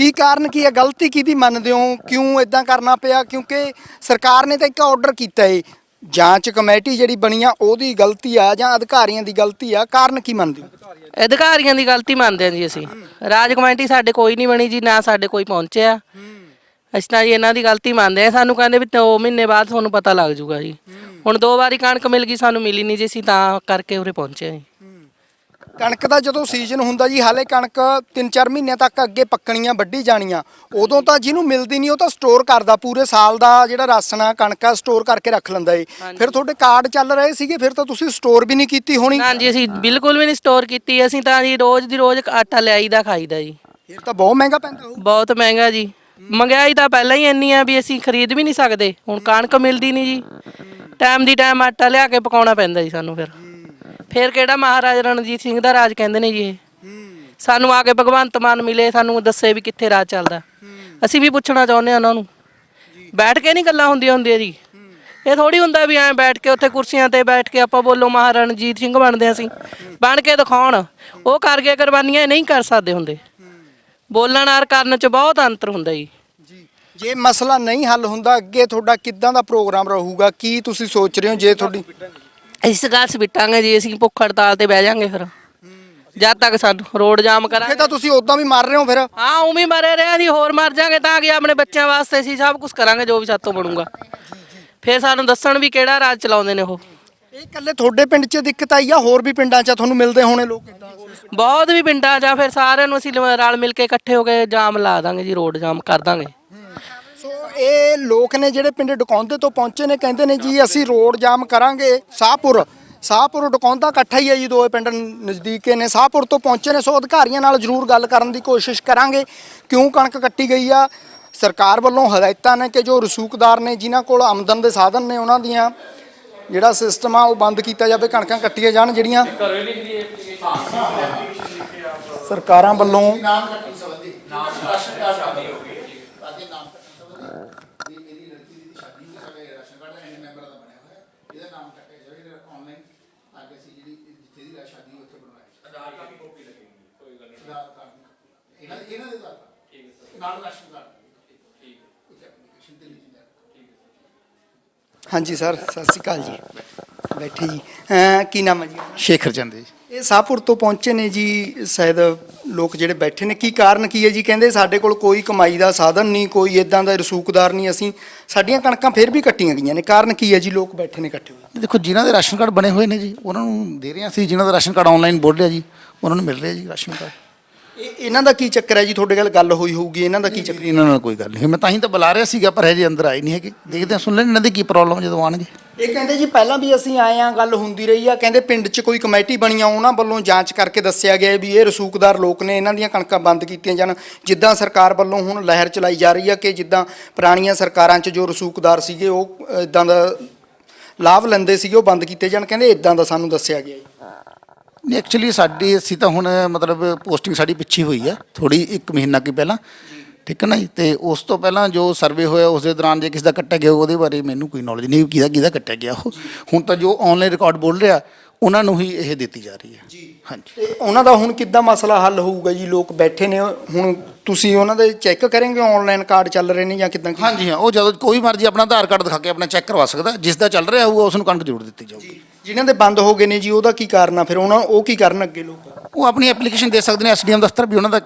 ਕੀ ਕਾਰਨ ਕੀ ਹੈ? ਗਲਤੀ ਕਿਹਦੀ ਮੰਨਦੇ ਹੋ? ਕਿਉਂ ਇਦਾਂ ਕਰਨਾ ਪਿਆ? ਕਿਉਂਕਿ ਸਰਕਾਰ ਨੇ ਤਾਂ ਇੱਕ ਆਰਡਰ ਕੀਤਾ ਏ। ਜਾਂਚ ਕਮੇਟੀ ਜਿਹੜੀ ਬਣੀ ਆ, ਉਹਦੀ ਗਲਤੀ ਆ ਜਾਂ ਅਧਿਕਾਰੀਆਂ ਦੀ ਗਲਤੀ ਆ? ਕਾਰਨ ਕੀ ਮੰਨਦੇ ਹੋ? ਅਧਿਕਾਰੀਆਂ ਦੀ ਗਲਤੀ ਮੰਨਦੇ ਹਾਂ ਜੀ ਅਸੀਂ। ਰਾਜ ਕਮੇਟੀ ਸਾਡੇ ਕੋਈ ਨਹੀਂ ਬਣੀ ਜੀ, ਨਾ ਸਾਡੇ ਕੋਈ ਪਹੁੰਚਿਆ। ਅਸੀਂ ਤਾਂ ਜੀ ਇਹਨਾਂ ਦੀ ਗਲਤੀ ਮੰਨਦੇ ਆ ਸਾਨੂੰ ਕਹਿੰਦੇ ਵੀ 2 ਮਹੀਨੇ ਬਾਅਦ ਤੁਹਾਨੂੰ ਪਤਾ ਲੱਗ ਜਾਊਗਾ ਜੀ। ਹੁਣ ਦੋ ਵਾਰੀ ਕਣਕ ਮਿਲ ਗਈ, ਸਾਨੂੰ ਮਿਲੀ ਨਹੀਂ ਜੀ, ਅਸੀਂ ਤਾਂ ਕਰਕੇ ਉਰੇ ਪਹੁੰਚੇ ਆ ਜੀ। ਕਣਕ ਦਾ ਜਦੋਂ ਸੀਜ਼ਨ ਹੁੰਦਾ ਜੀ ਹਾਲੇ ਕਣਕ 3-4 ਮਹੀਨਿਆਂ ਤੱਕ ਅੱਗੇ ਪੱਕਣੀਆਂ ਵੱਢੀ ਜਾਣੀਆਂ। ਉਦੋਂ ਤਾਂ ਜਿਹਨੂੰ ਮਿਲਦੀ ਨਹੀਂ ਉਹ ਤਾਂ ਸਟੋਰ ਕਰਦਾ ਪੂਰੇ ਸਾਲ ਦਾ ਜਿਹੜਾ ਰਾਸ਼ਨ ਆ ਕਣਕ ਆ ਸਟੋਰ ਕਰਕੇ ਰੱਖ ਲੈਂਦਾ ਏ। ਫਿਰ ਤੁਹਾਡੇ ਕਾਰਡ ਚੱਲ ਰਹੇ ਸੀਗੇ ਫਿਰ ਤਾਂ ਤੁਸੀਂ ਸਟੋਰ ਵੀ ਨਹੀਂ ਕੀਤੀ ਹੋਣੀ। ਨਾ ਜੀ ਅਸੀਂ ਬਿਲਕੁਲ ਵੀ ਨਹੀਂ ਸਟੋਰ ਕੀਤੀ ਅਸੀਂ ਤਾਂ ਜੀ ਰੋਜ਼ ਦੀ ਰੋਜ਼ ਆਟਾ ਲਿਆਈਦਾ ਖਾਈਦਾ ਜੀ। ਫਿਰ ਤਾਂ ਬਹੁਤ ਮਹਿੰਗਾ ਪੈਂਦਾ ਹੋਊ। ਬਹੁਤ ਮਹਿੰਗਾ ਜੀ। ਮਹਿੰਗਾਈ ਤਾਂ ਪਹਿਲਾਂ ਹੀ ਇੰਨੀ ਆ ਵੀ ਅਸੀਂ ਖਰੀਦ ਵੀ ਨਹੀਂ ਸਕਦੇ ਹੁਣ ਕਣਕ ਮਿਲਦੀ ਨਹੀਂ ਜੀ। ਟਾਈਮ ਦੀ ਟਾਈਮ ਆਟਾ ਲਿਆ ਕੇ ਪਕਾਉਣਾ ਪੈਂਦਾ ਜੀ ਸਾਨੂੰ ਫਿਰ। ਫਿਰ ਕਿਹੜਾ ਮਹਾਰਾਜਾ ਰਣਜੀਤ ਸਿੰਘ ਦਾ ਰਾਜ ਕਹਿੰਦੇ ਨੇ ਜੀ ਇਹ? ਸਾਨੂੰ ਆ ਕੇ ਭਗਵੰਤ ਮਾਨ ਮਿਲੇ, ਸਾਨੂੰ ਦੱਸੇ ਵੀ ਕਿੱਥੇ ਰਾਜ ਚੱਲਦਾ। ਅਸੀਂ ਵੀ ਪੁੱਛਣਾ ਚਾਹੁੰਦੇ ਆ ਉਹਨਾਂ ਨੂੰ। ਬੈਠ ਕੇ ਨਹੀਂ ਗੱਲਾਂ ਹੁੰਦੀਆਂ ਹੁੰਦੀਆਂ ਜੀ। ਇਹ ਥੋੜੀ ਹੁੰਦਾ ਵੀ ਐਂ ਬੈਠ ਕੇ ਉੱਥੇ ਕੁਰਸੀਆਂ ਤੇ ਬੈਠ ਕੇ ਆਪਾਂ ਬੋਲੋ ਮਹਾਰਾਜਾ ਰਣਜੀਤ ਸਿੰਘ ਬਣਦੇ ਅਸੀਂ। ਬਣ ਕੇ ਦਿਖਾਉਣ। ਉਹ ਕਰਕੇ ਕੁਰਬਾਨੀਆਂ ਇਹ ਨਹੀਂ ਕਰ ਸਕਦੇ ਹੁੰਦੇ। ਬੋਲਣ ਔਰ ਕਰਨ ਚ ਬਹੁਤ ਅੰਤਰ ਹੁੰਦਾ ਜੀ। ਜੇ ਮਸਲਾ ਨਹੀਂ ਹੱਲ ਹੁੰਦਾ, ਅੱਗੇ ਤੁਹਾਡਾ ਕਿੱਦਾਂ ਦਾ ਪ੍ਰੋਗਰਾਮ ਰਹੂਗਾ? ਕੀ ਤੁਸੀਂ ਸੋਚ ਰਹੇ ਹੋ ਜੇ ਤੁਹਾਡੀ ਇਸ ਗੱਲ ਸਿੱਟਾਂਗੇ ਜੀ ਅਸੀਂ ਭੁੱਖ ਹੜਤਾਲ ਤੇ ਬਹਿ ਜਾਾਂਗੇ ਫਿਰ। ਜਦ ਤੱਕ ਸਾਨੂੰ ਰੋਡ ਜਾਮ ਕਰਾਂਗੇ। ਤਾਂ ਤੁਸੀਂ ਉਦਾਂ ਵੀ ਮਰ ਰਹੇ ਹੋ ਫਿਰ। ਹਾਂ ਉਵੇਂ ਮਰੇ ਰਹੇ ਜੀ ਹੋਰ ਮਰ ਜਾਾਂਗੇ ਤਾਂ ਕਿ ਆਪਣੇ ਬੱਚਿਆਂ ਵਾਸਤੇ ਅਸੀਂ ਸਭ ਕੁਝ ਕਰਾਂਗੇ ਜੋ ਵੀ ਸਾਤੋਂ ਬਣੂਗਾ। ਫਿਰ ਸਾਨੂੰ ਦੱਸਣ ਵੀ ਕਿਹੜਾ ਰਾਜ ਚਲਾਉਂਦੇ ਨੇ ਉਹ। ਇਹ ਇਕੱਲੇ ਤੁਹਾਡੇ ਪਿੰਡ 'ਚ ਦਿੱਕਤ ਆਈ ਆ ਹੋਰ ਵੀ ਪਿੰਡਾਂ 'ਚ ਤੁਹਾਨੂੰ ਮਿਲਦੇ ਹੋਣੇ ਲੋਕ ਬਹੁਤ ਵੀ ਪਿੰਡਾਂ ਜਾਂ ਫਿਰ ਸਾਰਿਆਂ ਨੂੰ ਅਸੀਂ ਰਲ ਮਿਲ ਕੇ ਇਕੱਠੇ ਹੋ ਕੇ ਜਾਮ ਲਾ ਦਾਂਗੇ ਜੀ ਰੋਡ ਜਾਮ ਕਰ ਦਾਂਗੇ। ਸੋ ਇਹ ਲੋਕ ਨੇ ਜਿਹੜੇ ਪਿੰਡ ਡਕੌਂਦੇ ਤੋਂ ਪਹੁੰਚੇ ਨੇ, ਕਹਿੰਦੇ ਨੇ ਜੀ, ਅਸੀਂ ਰੋਡ ਜਾਮ ਕਰਾਂਗੇ। ਸਾਹਪੁਰ ਸਾਹਪੁਰ ਡਕੌਂਦਾ ਇਕੱਠਾ ਹੀ ਹੈ ਜੀ ਦੋਵੇਂ ਪਿੰਡ ਨਜ਼ਦੀਕੇ ਨੇ। ਸਾਹਪੁਰ ਤੋਂ ਪਹੁੰਚੇ ਨੇ, ਸੋ ਅਧਿਕਾਰੀਆਂ ਨਾਲ ਜ਼ਰੂਰ ਗੱਲ ਕਰਨ ਦੀ ਕੋਸ਼ਿਸ਼ ਕਰਾਂਗੇ। ਕਿਉਂ ਕਣਕ ਕੱਟੀ ਗਈ ਆ? ਸਰਕਾਰ ਵੱਲੋਂ ਹਦਾਇਤਾਂ ਨੇ ਕਿ ਜੋ ਰਸੂਕਦਾਰ ਨੇ, ਜਿਨ੍ਹਾਂ ਕੋਲ ਆਮਦਨ ਦੇ ਸਾਧਨ ਨੇ, ਉਹਨਾਂ ਦੀਆਂ ਜਿਹੜਾ ਸਿਸਟਮ ਆ, ਉਹ ਬੰਦ ਕੀਤਾ ਜਾਵੇ, ਕਣਕਾਂ ਕੱਟੀਆਂ ਜਾਣ ਜਿਹੜੀਆਂ। ਸਰਕਾਰਾਂ ਵੱਲੋਂ ਹਾਂਜੀ ਸਰ ਸਤਿ ਸ਼੍ਰੀ ਅਕਾਲ ਜੀ। ਬੈਠੇ ਜੀ। ਅਹ ਕੀ ਨਾਮ ਹੈ ਜੀ? ਸ਼ੇਖਰ ਚੰਦ ਜੀ। ਇਹ ਸਾਹਪੁਰ ਤੋਂ ਪਹੁੰਚੇ ਨੇ ਜੀ ਸ਼ਾਇਦ ਲੋਕ ਜਿਹੜੇ ਬੈਠੇ ਨੇ ਕੀ ਕਾਰਨ ਕੀ ਹੈ ਜੀ? ਕਹਿੰਦੇ ਸਾਡੇ ਕੋਲ ਕੋਈ ਕਮਾਈ ਦਾ ਸਾਧਨ ਨਹੀਂ ਕੋਈ ਇਦਾਂ ਦਾ ਰਸੂਕਦਾਰ ਨਹੀਂ ਅਸੀਂ ਸਾਡੀਆਂ ਕਣਕਾਂ ਫਿਰ ਵੀ ਕੱਟੀਆਂ ਗਈਆਂ ਨੇ। ਕਾਰਨ ਕੀ ਹੈ ਜੀ ਲੋਕ ਬੈਠੇ ਨੇ ਇਕੱਠੇ ਹੋਏ? ਦੇਖੋ ਜਿਨ੍ਹਾਂ ਦੇ ਰਾਸ਼ਨ ਕਾਰਡ ਬਣੇ ਹੋਏ ਨੇ ਜੀ ਉਹਨਾਂ ਨੂੰ ਦੇ ਰਹੇ ਹਾਂ ਅਸੀਂ ਜਿਨ੍ਹਾਂ ਦਾ ਰਾਸ਼ਨ ਕਾਰਡ ਆਨਲਾਈਨ ਬੋਲ ਰਿਹਾ ਜੀ ਉਹਨਾਂ ਨੂੰ ਮਿਲ ਰਿਹਾ ਜੀ ਰਾਸ਼ਨ ਕਾਰਡ। ਇਹ ਇਹਨਾਂ ਦਾ ਕੀ ਚੱਕਰ ਹੈ ਜੀ? ਤੁਹਾਡੇ ਨਾਲ ਗੱਲ ਹੋਈ ਹੋਊਗੀ ਇਹਨਾਂ ਦਾ ਕੀ ਚੱਕਰ? ਇਹਨਾਂ ਨਾਲ ਕੋਈ ਗੱਲ ਨਹੀਂ। ਮੈਂ ਤਾਂ ਹੀ ਤਾਂ ਬੁਲਾ ਰਿਹਾ ਸੀਗਾ ਪਰ ਹਜੇ ਅੰਦਰ ਆਏ ਨਹੀਂ ਹੈਗੇ। ਦੇਖਦੇ ਹਾਂ ਸੁਣ ਲੈਣ ਇਹਨਾਂ ਦੀ ਕੀ ਪ੍ਰੋਬਲਮ ਜਦੋਂ ਆਣਗੇ ਇਹ ਕਹਿੰਦੇ ਜੀ ਪਹਿਲਾਂ ਵੀ ਅਸੀਂ ਆਏ ਆ ਗੱਲ ਹੁੰਦੀ ਰਹੀ ਆ। ਕਹਿੰਦੇ ਪਿੰਡ 'ਚ ਕੋਈ ਕਮੇਟੀ ਬਣੀ ਆ ਉਹਨਾਂ ਵੱਲੋਂ ਜਾਂਚ ਕਰਕੇ ਦੱਸਿਆ ਗਿਆ ਵੀ ਇਹ ਰਸੂਕਦਾਰ ਲੋਕ ਨੇ ਇਹਨਾਂ ਦੀਆਂ ਕਣਕਾਂ ਬੰਦ ਕੀਤੀਆਂ ਜਾਣ। ਜਿੱਦਾਂ ਸਰਕਾਰ ਵੱਲੋਂ ਹੁਣ ਲਹਿਰ ਚਲਾਈ ਜਾ ਰਹੀ ਆ ਕਿ ਜਿੱਦਾਂ ਪੁਰਾਣੀਆਂ ਸਰਕਾਰਾਂ 'ਚ ਜੋ ਰਸੂਕਦਾਰ ਸੀਗੇ ਉਹ ਇਦਾਂ ਦਾ ਲਾਭ ਲੈਂਦੇ ਸੀਗੇ ਉਹ ਬੰਦ ਕੀਤੇ ਜਾਣ। ਕਹਿੰਦੇ ਇਦਾਂ ਦਾ ਸਾਨੂੰ ਦੱਸਿਆ ਗਿਆ ਜੀ। ਨਹੀਂ ਐਕਚੁਅਲੀ ਸਾਡੀ, ਅਸੀਂ ਤਾਂ ਹੁਣ ਮਤਲਬ ਪੋਸਟਿੰਗ ਸਾਡੀ ਪਿੱਛੇ ਹੋਈ ਆ ਥੋੜੀ ਇੱਕ ਮਹੀਨਾ ਕੀ ਪਹਿਲਾਂ। ਠੀਕ ਹੈ ਨਾ ਜੀ? ਤੇ ਉਸ ਤੋਂ ਪਹਿਲਾਂ ਜੋ ਸਰਵੇ ਹੋਇਆ, ਉਸ ਦੇ ਦੌਰਾਨ ਜੇ ਕਿਸੇ ਦਾ ਕੱਟਿਆ ਗਿਆ, ਉਹਦੇ ਬਾਰੇ ਮੈਨੂੰ ਕੋਈ ਨੌਲੇਜ ਨਹੀਂ ਕਿਹਦਾ ਕਿਹਦਾ ਕੱਟਿਆ ਗਿਆ ਉਹ। ਹੁਣ ਤਾਂ ਜੋ ਆਨਲਾਈਨ ਰਿਕਾਰਡ ਬੋਲ ਰਿਹਾ ਉਹਨਾਂ ਨੂੰ ਹੀ ਇਹ ਦਿੱਤੀ ਜਾ ਰਹੀ ਹੈ। ਜੀ। ਹਾਂਜੀ। ਤੇ ਉਹਨਾਂ ਦਾ ਹੁਣ ਕਿੱਦਾਂ ਮਸਲਾ ਹੱਲ ਹੋਊਗਾ ਜੀ? ਲੋਕ ਬੈਠੇ ਨੇ ਹੁਣ ਤੁਸੀਂ ਉਹਨਾਂ ਦੇ ਚੈੱਕ ਕਰਨਗੇ ਆਨਲਾਈਨ ਕਾਰਡ ਚੱਲ ਰਹੇ ਨੇ ਜਾਂ ਕਿਦਾਂ ਹਾਂਜੀ ਹਾਂ ਉਹ ਜਦੋਂ ਕੋਈ ਮਰਜ਼ੀ ਆਪਣਾ ਆਧਾਰ ਕਾਰਡ ਦਿਖਾ ਕੇ ਆਪਣਾ ਚੈੱਕ ਕਰਵਾ ਸਕਦਾ ਜਿਸ ਦਾ ਚੱਲ ਰਿਹਾ ਹੋਊਗਾ ਉਸ ਨੂੰ ਕਣਕ ਜ਼ਰੂਰ ਦਿੱਤੀ ਜਾਊਗੀ। ਜਿਨ੍ਹਾਂ ਦੇ ਬੰਦ ਹੋ ਗਏ ਨੇ ਜੀ ਉਹਦਾ ਕੀ ਕਾਰਨ ਆ? ਫਿਰ ਉਹਨਾਂ ਉਹ ਕੀ ਕਰਨ ਅੱਗੇ ਲੋਕ? ਉਹ ਆਪਣੀ ਐਪਲੀਕੇਸ਼ਨ ਦੇ ਸਕਦੇ ਨੇ ਐਸਡੀਐਮ ਦਫ਼ਤਰ ਵੀ ਉਹਨਾਂ ਦਾ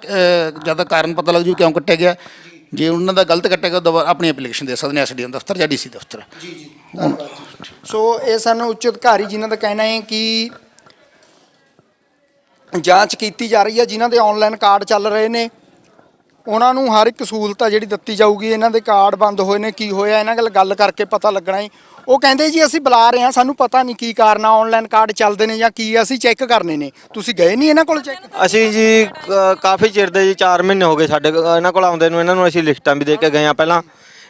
ਜ਼ਿਆਦਾ ਕਾਰਨ ਪਤਾ ਲੱਗ ਜੂ ਕਿਉਂ ਕੱਟਿਆ ਗਿਆ। ਜੇ ਉਹਨਾਂ ਦਾ ਗਲਤ ਕੱਟਿਆ ਗਿਆ ਦੁਬਾਰਾ ਆਪਣੀ ਐਪਲੀਕੇਸ਼ਨ ਦੇ ਸਕਦੇ ਨੇ ਐਸਡੀਐਮ ਦਫ਼ਤਰ ਜਾਂ ਡੀਸੀ ਦਫ਼ਤਰ। ਸੋ ਇਹ ਸਨ ਉੱਚ ਅਧਿਕਾਰੀ ਜਿਨ੍ਹਾਂ ਦਾ ਕਹਿਣਾ ਹੈ ਕਿ ਜਾਂਚ ਕੀਤੀ ਜਾ ਰਹੀ ਹੈ ਜਿਨ੍ਹਾਂ ਦੇ ਆਨਲਾਈਨ ਕਾਰਡ ਚੱਲ ਰਹੇ ਨੇ ਉਹਨਾਂ ਨੂੰ ਹਰ ਇੱਕ ਸਹੂਲਤ ਆ ਜਿਹੜੀ ਦਿੱਤੀ ਜਾਊਗੀ ਇਹਨਾਂ ਦੇ ਕਾਰਡ ਬੰਦ ਹੋਏ ਨੇ ਕੀ ਹੋਇਆ ਇਹਨਾਂ ਨਾਲ ਗੱਲ ਕਰਕੇ ਪਤਾ ਲੱਗਣਾ ਹੈ। ਉਹ ਕਹਿੰਦੇ ਜੀ ਅਸੀਂ ਬੁਲਾ ਰਹੇ ਹਾਂ, ਸਾਨੂੰ ਪਤਾ ਨਹੀਂ ਕੀ ਕਾਰਨ ਆ ਆਨਲਾਈਨ ਕਾਰਡ ਚੱਲਦੇ ਨੇ ਜਾਂ ਕੀ ਅਸੀਂ ਚੈੱਕ ਕਰਨੇ ਨੇ। ਤੁਸੀਂ ਗਏ ਨਹੀਂ ਇਹਨਾਂ ਕੋਲ ਚੈੱਕ ਅਸੀਂ ਜੀ ਕ- ਕਾਫੀ ਚਿਰ ਦੇ ਜੀ 4 ਮਹੀਨੇ ਹੋ ਗਏ ਸਾਡੇ ਕੋਲ, ਇਹਨਾਂ ਕੋਲ ਆਉਂਦੇ ਨੂੰ, ਇਹਨਾਂ ਨੂੰ ਅਸੀਂ ਲਿਸਟਾਂ ਵੀ ਦੇ ਕੇ ਗਏ ਆ ਪਹਿਲਾਂ।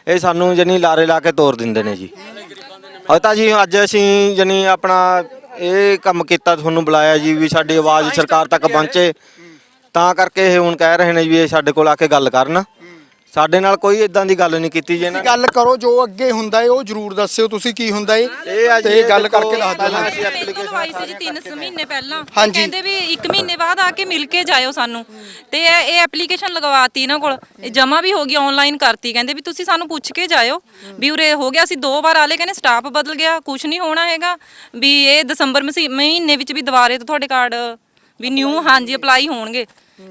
ਇਹ ਸਾਨੂੰ ਜਨੀ ਲਾਰੇ ਲਾ ਕੇ ਤੋਰ ਦਿੰਦੇ ਨੇ ਜੀ। ਅੱਜ ਤਾਂ ਜੀ, ਅੱਜ ਅਸੀਂ ਜਨੀ ਆਪਣਾ ਇਹ ਕੰਮ ਕੀਤਾ, ਤੁਹਾਨੂੰ ਬੁਲਾਇਆ ਜੀ ਵੀ ਸਾਡੀ ਆਵਾਜ਼ ਸਰਕਾਰ ਤੱਕ ਪਹੁੰਚੇ। ਤਾਂ ਕਰਕੇ ਇਹ ਹੁਣ ਕਹਿ ਰਹੇ ਨੇ ਵੀ ਇਹ ਸਾਡੇ ਕੋਲ ਆ ਕੇ ਗੱਲ ਕਰਨ। ਸਾਡੇ ਨਾਲ ਕੋਈ ਇਦਾਂ ਦੀ ਗੱਲ ਨਹੀਂ ਕੀਤੀ ਜੀ ਇਹਨਾਂ ਨੇ। ਗੱਲ ਕਰੋ ਜੋ ਅੱਗੇ ਹੁੰਦਾ ਹੈ ਉਹ ਜ਼ਰੂਰ ਦੱਸਿਓ ਤੁਸੀਂ ਕੀ ਹੁੰਦਾ ਇਹ ਹੈ ਆ ਜੀ, ਤੇ ਇਹ ਗੱਲ ਦੇਖੋ, ਕਰਕੇ ਦੱਸ ਦਿਓ ਪਹਿਲਾਂ। ਅਸੀਂ ਕੋਲ ਆਈ ਸੀ ਜੀ 3 ਮਹੀਨੇ ਪਹਿਲਾਂ। ਉਹ ਹਾਂਜੀ। ਕਹਿੰਦੇ ਵੀ 1 ਮਹੀਨੇ ਬਾਅਦ ਆ ਕੇ ਮਿਲ ਕੇ ਜਾਇਓ ਸਾਨੂੰ। ਤੇ ਇਹ ਇਹ ਐਪਲੀਕੇਸ਼ਨ ਲਗਵਾਤੀ ਇਹਨਾਂ ਕੋਲ। ਇਹ ਜਮਾ ਵੀ ਹੋ ਗਈ ਆਨਲਾਈਨ ਕਰਤੀ। ਕਹਿੰਦੇ ਵੀ ਤੁਸੀਂ ਸਾਨੂੰ ਪੁੱਛ ਕੇ ਜਾਇਓ। ਵੀ ਉਰੇ ਹੋ ਗਿਆ ਸੀ ਦੋ ਵਾਰ ਆਲੇ ਕਹਿੰਦੇ ਸਟਾਫ ਬਦਲ ਗਿਆ ਕੁਝ ਨਹੀਂ ਹੋਣਾ ਹੈਗਾ। ਵੀ ਇਹ ਦਸੰਬਰ ਮਸੀ- ਮਹੀਨੇ ਵਿੱਚ ਵੀ ਦੁਬਾਰੇ ਤੋਂ ਤੁਹਾਡੇ ਕਾਰਡ ਵੀ ਨਿਊ ਹਾਂਜੀ ਅਪਲਾਈ ਹੋਣਗੇ।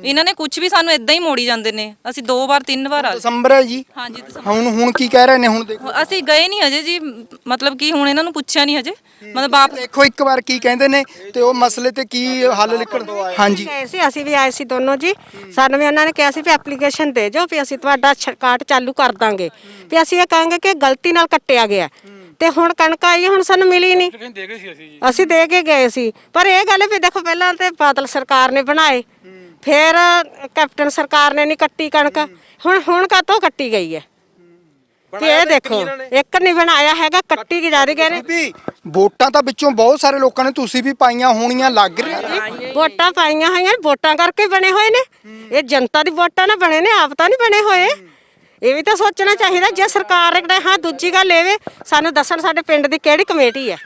ਇਹਨਾਂ ਨੇ ਕੁਝ ਵੀ ਸਾਨੂੰ ਇਦਾਂ ਹੀ ਮੋੜੀ ਜਾਂਦੇ ਨੇ। ਅਸੀਂ ਦੋ ਵਾਰ ਤਿੰਨ ਵਾਰ ਆ ਦਸੰਬਰ ਹੈ ਜੀ। ਹਾਂਜੀ ਦਸੰਬਰ। ਹੁਣ ਹੁਣ ਕੀ ਕਹਿ ਰਹੇ ਨੇ ਹੁਣ ਦੇਖੋ। ਅਸੀਂ ਗਏ ਨਹੀਂ ਹਜੇ ਜੀ। ਮਤਲਬ ਕਿ ਹੁਣ ਇਹਨਾਂ ਨੂੰ ਪੁੱਛਿਆ ਨਹੀਂ ਹਜੇ। ਮਤਲਬ ਵਾਪਸ ਦੇਖੋ ਇੱਕ ਵਾਰ ਕੀ ਕਹਿੰਦੇ ਨੇ ਤੇ ਉਹ ਮਸਲੇ ਤੇ ਕੀ ਹੱਲ ਨਿਕਲ ਹਾਂਜੀ। ਗਏ ਸੀ ਅਸੀਂ ਵੀ ਆਏ ਸੀ ਦੋਨੋਂ ਜੀ। ਸਾਨੂੰ ਵੀ ਉਹਨਾਂ ਨੇ ਕਿਹਾ ਸੀ ਵੀ ਐਪਲੀਕੇਸ਼ਨ ਦੇ ਜੋ ਵੀ ਅਸੀਂ ਤੁਹਾਡਾ ਛ- ਕਾਰਡ ਚਾਲੂ ਕਰ ਦਾਂਗੇ। ਵੀ ਅਸੀਂ ਇਹ ਕਹਾਂਗੇ ਕਿ ਗਲਤੀ ਨਾਲ ਕੱਟਿਆ ਗਿਆ। ਤੇ ਹੁਣ ਕਣਕ ਆਈ ਹੈ, ਹੁਣ ਸਾਨੂੰ ਮਿਲੀ ਨਹੀਂ। ਅਸੀਂ ਦੇ ਕੇ ਗਏ ਸੀ। ਪਰ ਇਹ ਗੱਲ ਵੀ ਦੇਖੋ ਪਹਿਲਾਂ ਤੇ ਬਾਦਲ ਸਰਕਾਰ ਨੇ ਬਣਾਏ। ਫਿਰ ਕੈਪਟਨ ਸਰਕਾਰ ਨੇ ਨਹੀਂ ਕੱਟੀ ਕਣਕ। ਹੁਣ ਹੁਣ ਕਾਤੋਂ ਕੱਟੀ ਗਈ ਹੈ? ਤੇ ਇਹ ਦੇਖੋ ਇੱਕ ਨਹੀਂ ਬਣਾਇਆ ਹੈਗਾ ਕੱਟੀ ਕੀ ਜਾ ਰਹੀ ਗਏ ਨੇ ਵੀ ਵੋਟਾਂ ਤਾਂ ਵਿੱਚੋਂ ਬਹੁਤ ਸਾਰੇ ਲੋਕਾਂ ਨੇ ਤੁਸੀਂ ਵੀ ਪਾਈਆਂ ਹੋਣੀਆਂ ਲੱਗ ਰਹੀਆਂ ਵੋਟਾਂ ਪਾਈਆਂ ਹੋਈਆਂ ਨੇ, ਵੋਟਾਂ ਕਰਕੇ ਬਣੇ ਹੋਏ ਨੇ। ਇਹ ਜਨਤਾ ਦੀ ਵੋਟਾਂ ਨਾਲ ਬਣੇ ਨੇ ਆਪ ਤਾਂ ਨਹੀਂ ਬਣੇ ਹੋਏ। ਇਹ ਵੀ ਤਾਂ ਸੋਚਣਾ ਚਾਹੀਦਾ ਜੇ ਸਰਕਾਰ ਨੇ ਹਾਂ ਦੂਜੀ ਗੱਲ ਇਹ ਵੇ ਸਾਨੂੰ ਦੱਸਣ ਸਾਡੇ ਪਿੰਡ ਦੀ ਕਿਹੜੀ ਕਮੇਟੀ ਹੈ?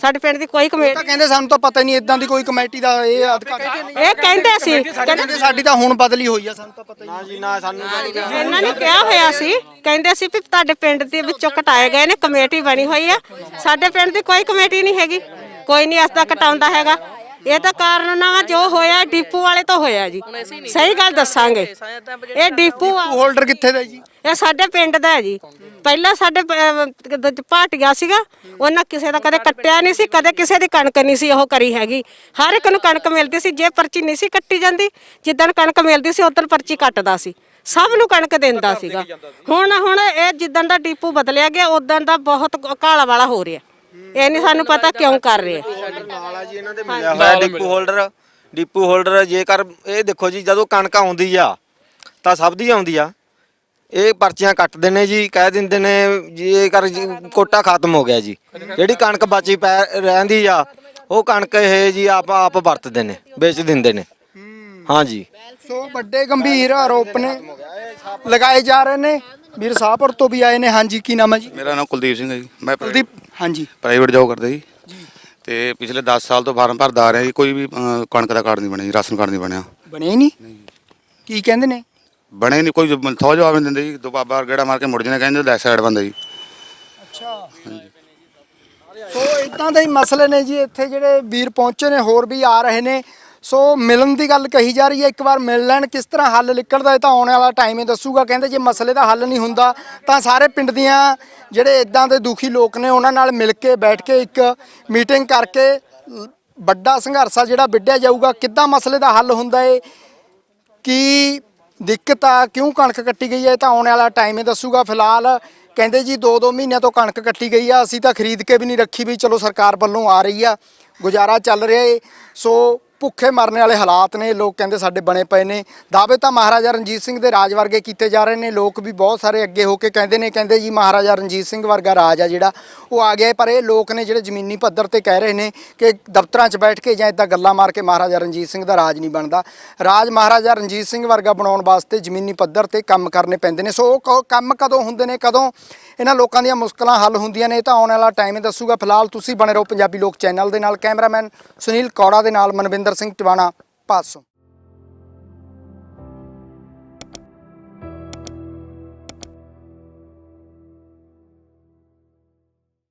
ਸਾਡੇ ਪਿੰਡ ਦੀ ਕੋਈ ਤਾਂ ਕਮੇਟੀ ਕਹਿੰਦੇ ਸਾਨੂੰ ਤਾਂ ਪਤਾ ਹੀ ਨਹੀਂ ਇਦਾਂ ਦੀ ਕੋਈ ਕਮੇਟੀ ਦਾ ਇਹ ਅਧਿਕਾਰ ਇਹ ਕਹਿੰਦੇ ਸੀ ਕਹਿੰਦੇ ਸਾਡੀ ਤਾਂ ਹੁਣ ਬਦਲੀ ਹੋਈ ਆ ਸਾਨੂੰ ਤਾਂ ਪਤਾ ਹੀ ਨਾ ਜੀ ਨਾ ਸਾਨੂੰ ਇਹਨਾਂ ਨੇ ਕਿਹਾ ਹੋਇਆ ਸੀ ਕਹਿੰਦੇ ਸੀ ਵੀ ਤੁਹਾਡੇ ਪਿੰਡ ਦੇ ਵਿੱਚੋਂ ਕਟਾਏ ਗਏ ਨੇ ਕਮੇਟੀ ਬਣੀ ਹੋਈ ਆ। ਸਾਡੇ ਪਿੰਡ ਦੀ ਕੋਈ ਕਮੇਟੀ ਨਹੀਂ ਹੈਗੀ ਕੋਈ ਨਹੀਂ ਇਸ ਦਾ ਕਟਾਉਂਦਾ ਹੈਗਾ। ਇਹ ਤਾਂ ਕਾਰਨ ਜੋ ਹੋਇਆ ਡਿਪੂ ਵਾਲੇ ਤੋਂ ਹੋਇਆ ਜੀ। ਸਹੀ ਗੱਲ ਦੱਸਾਂਗੇ। ਇਹ ਡਿਪੂ ਆ ਹੋਲਡਰ ਕਿੱਥੇ ਦਾ ਜੀ? ਇਹ ਸਾਡੇ ਪਿੰਡ ਦਾ ਹੈ ਜੀ। ਪਹਿਲਾਂ ਸਾਡੇ ਪ- ਦ- ਭਾਟੀਆ ਸੀਗਾ। ਉਹਨਾਂ ਕਿਸੇ ਦਾ ਕਦੇ ਕੱਟਿਆ ਨਹੀਂ ਸੀ ਕਦੇ ਕਿਸੇ ਦੀ ਕਣਕ ਨਹੀਂ ਸੀ ਉਹ ਕਰੀ ਹੈਗੀ। ਹਰ ਇੱਕ ਨੂੰ ਕਣਕ ਮਿਲਦੀ ਸੀ ਜੇ ਪਰਚੀ ਨਹੀਂ ਸੀ ਕੱਟੀ ਜਾਂਦੀ ਜਿੱਦਣ ਕਣਕ ਮਿਲਦੀ ਸੀ ਉਦੋਂ ਪਰਚੀ ਕੱਟਦਾ ਸੀ। ਸਭ ਨੂੰ ਕਣਕ ਦਿੰਦਾ ਸੀਗਾ। ਹੁਣ ਹੁਣ ਇਹ ਜਿੱਦਣ ਦਾ ਡੀਪੂ ਬਦਲਿਆ ਗਿਆ ਉਦੋਂ ਦਾ ਬਹੁਤ ਕਾਲਾ ਵਾਲਾ ਹੋ ਰਿਹਾ। ਇਹ ਨਹੀਂ ਸਾਨੂੰ ਪਤਾ ਕਿਉਂ ਕਰ ਰਹੇ ਨਾਲ ਆ ਜੀ ਇਹਨਾਂ ਦੇ ਮਿਲਿਆ ਹੋਇਆ ਡਿਪੂ ਹੋਲਡਰ ਡਿਪੂ ਹੋਲਡਰ ਜੇਕਰ ਇਹ ਦੇਖੋ ਜੀ ਜਦੋਂ ਕਣਕ ਆਉਂਦੀ ਆ ਤਾਂ ਸਭ ਦੀ ਆਉਂਦੀ ਆ। ਇਹ ਪਰਚੀਆਂ ਕੱਟਦੇ ਨੇ ਜੀ ਕਹਿ ਦਿੰਦੇ ਨੇ ਜੇਕਰ ਜੀ ਕੋਟਾ ਖਤਮ ਹੋ ਗਿਆ ਜੀ। ਜਿਹੜੀ ਕਣਕ ਬਚੀ ਪੈ ਰਹਿੰਦੀ ਆ ਉਹ ਕਣਕ ਇਹ ਜੀ ਆਪ ਆਪ ਵਰਤਦੇ ਨੇ ਵੇਚ ਦਿੰਦੇ ਨੇ। ਹਾਂ ਜੀ ਸੋ ਵੱਡੇ ਗੰਭੀਰ ਆਰੋਪ ਨੇ ਲਗਾਏ ਜਾ ਰਹੇ ਨੇ। ਵੀਰ ਸਾਹਪੁਰ ਤੋਂ ਵੀ ਆਏ ਨੇ। ਹਾਂਜੀ ਕੀ ਨਾਮ ਹੈ ਜੀ? ਮੇਰਾ ਨਾਮ ਕੁਲਦੀਪ ਸਿੰਘ ਹੈ ਜੀ। ਮੈਂ ਕੁਲਦੀਪ ਹਾਂਜੀ। ਪ੍ਰਾਈਵੇਟ ਜੌਬ ਕਰਦਾ ਜੀ। ਤੇ ਪਿਛਲੇ 10 ਸਾਲ ਤੋਂ ਫਾਰਮ ਭਰਦਾ ਆ ਰਿਹਾ ਜੀ। ਕੋਈ ਵੀ ਅਹ, ਕਣਕ ਦਾ ਕਾਰਡ ਨਹੀਂ ਬਣਿਆ ਜੀ ਰਾਸ਼ਨ ਕਾਰਡ ਨਹੀਂ ਬਣਿਆ। ਬਣੇ ਨਹੀਂ? ਕੀ ਕਹਿੰਦੇ ਨੇ? ਬਣੇ ਨਹੀਂ ਕੋਈ ਥੋ ਜਵਾਬ ਨਹੀਂ ਦਿੰਦੇ ਜੀ। ਦੋ ਬਾਬਾ ਗੇੜਾ ਮਾਰ ਕੇ ਮੁੜ ਜਾਂਦੇ ਕਹਿੰਦੇ ਲੈਫਟ ਸਾਈਡ ਬੰਦਾ ਜੀ। ਸੋ ਇਦਾਂ ਦੇ ਹੀ ਮਸਲੇ ਨੇ ਜੀ। ਇੱਥੇ ਜਿਹੜੇ ਵੀਰ ਪਹੁੰਚੇ ਨੇ ਹੋਰ ਵੀ ਆ ਰਹੇ ਨੇ। ਸੋ ਮਿਲਣ ਦੀ ਗੱਲ ਕਹੀ ਜਾ ਰਹੀ ਹੈ, ਇੱਕ ਵਾਰ ਮਿਲ ਲੈਣ, ਕਿਸ ਤਰ੍ਹਾਂ ਹੱਲ ਨਿਕਲਦਾ ਇਹ ਤਾਂ ਆਉਣ ਵਾਲਾ ਟਾਈਮ ਹੀ ਦੱਸੂਗਾ। ਕਹਿੰਦੇ ਜੇ ਮਸਲੇ ਦਾ ਹੱਲ ਨਹੀਂ ਹੁੰਦਾ, ਤਾਂ ਸਾਰੇ ਪਿੰਡ ਦੀਆਂ ਜਿਹੜੇ ਇਦਾਂ ਦੇ ਦੁਖੀ ਲੋਕ ਨੇ, ਉਹਨਾਂ ਨਾਲ ਮਿਲ ਕੇ ਬੈਠ ਕੇ ਇੱਕ ਮੀਟਿੰਗ ਕਰਕੇ ਵੱਡਾ ਸੰਘਰਸ਼ ਆ ਜਿਹੜਾ ਵਿੱਢਿਆ ਜਾਊਗਾ। ਕਿੱਦਾਂ ਮਸਲੇ ਦਾ ਹੱਲ ਹੁੰਦਾ ਏ ਕੀ ਦਿੱਕਤ ਆ? ਕਿਉਂ ਕਣਕ ਕੱਟੀ ਗਈ ਹੈ? ਇਹ ਤਾਂ ਆਉਣ ਵਾਲਾ ਟਾਈਮ ਹੀ ਦੱਸੂਗਾ। ਫਿਲਹਾਲ ਕਹਿੰਦੇ ਜੀ 2-2 ਮਹੀਨਿਆਂ ਤੋਂ ਕਣਕ ਕੱਟੀ ਗਈ ਆ, ਅਸੀਂ ਤਾਂ ਖਰੀਦ ਕੇ ਵੀ ਨਹੀਂ ਰੱਖੀ ਵੀ ਚਲੋ ਸਰਕਾਰ ਵੱਲੋਂ ਆ ਰਹੀ ਆ, ਗੁਜ਼ਾਰਾ ਚੱਲ ਰਿਹਾ ਏ। ਸੋ ਭੁੱਖੇ ਮਰਨ ਵਾਲੇ ਹਾਲਾਤ ਨੇ, ਲੋਕ ਕਹਿੰਦੇ ਸਾਡੇ ਬਣੇ ਪਏ ਨੇ। ਦਾਅਵੇ ਤਾਂ ਮਹਾਰਾਜਾ ਰਣਜੀਤ ਸਿੰਘ ਦੇ ਰਾਜ ਵਰਗੇ ਕੀਤੇ ਜਾ ਰਹੇ ਨੇ। ਲੋਕ ਵੀ ਬਹੁਤ ਸਾਰੇ ਅੱਗੇ ਹੋ ਕੇ ਕਹਿੰਦੇ ਨੇ, ਕਹਿੰਦੇ ਜੀ ਮਹਾਰਾਜਾ ਰਣਜੀਤ ਸਿੰਘ ਵਰਗਾ ਰਾਜ ਆ ਜਿਹੜਾ, ਉਹ ਆ ਗਿਆ। ਪਰ ਇਹ ਲੋਕ ਨੇ ਜਿਹੜੇ ਜ਼ਮੀਨੀ ਪੱਧਰ ਤੇ ਕਹਿ ਰਹੇ ਨੇ ਕਿ ਦਫ਼ਤਰਾਂ 'ਚ ਬੈਠ ਕੇ ਜਾਂ ਇਦਾਂ ਗੱਲਾਂ ਮਾਰ ਕੇ ਮਹਾਰਾਜਾ ਰਣਜੀਤ ਸਿੰਘ ਦਾ ਰਾਜ ਨਹੀਂ ਬਣਦਾ। ਰਾਜ ਮਹਾਰਾਜਾ ਰਣਜੀਤ ਸਿੰਘ ਵਰਗਾ ਬਣਾਉਣ ਵਾਸਤੇ ਜ਼ਮੀਨੀ ਪੱਧਰ ਤੇ ਕੰਮ ਕਰਨੇ ਪੈਂਦੇ ਨੇ। ਸੋ ਉਹ ਕ- ਕੰਮ ਕਦੋਂ ਹੁੰਦੇ ਨੇ, ਕਦੋਂ ਇਹਨਾਂ ਲੋਕਾਂ ਦੀਆਂ ਮੁਸ਼ਕਲਾਂ ਹੱਲ ਹੁੰਦੀਆਂ ਨੇ, ਤਾਂ ਆਉਣ ਵਾਲਾ ਟਾਈਮ ਹੀ ਦੱਸੂਗਾ। ਫਿਲਹਾਲ ਤੁਸੀਂ ਬਣੇ ਰਹੋ ਪੰਜਾਬੀ ਲੋਕ ਚੈਨਲ ਦੇ ਨਾਲ। ਕੈਮਰਾਮੈਨ ਸੁਨੀਲ ਕੌੜਾ ਦੇ ਨਾਲ ਮਨਵਿੰਦਰ ਸਿੰਘ ਟਿਵਾਣਾ ਪਾਸੋਂ।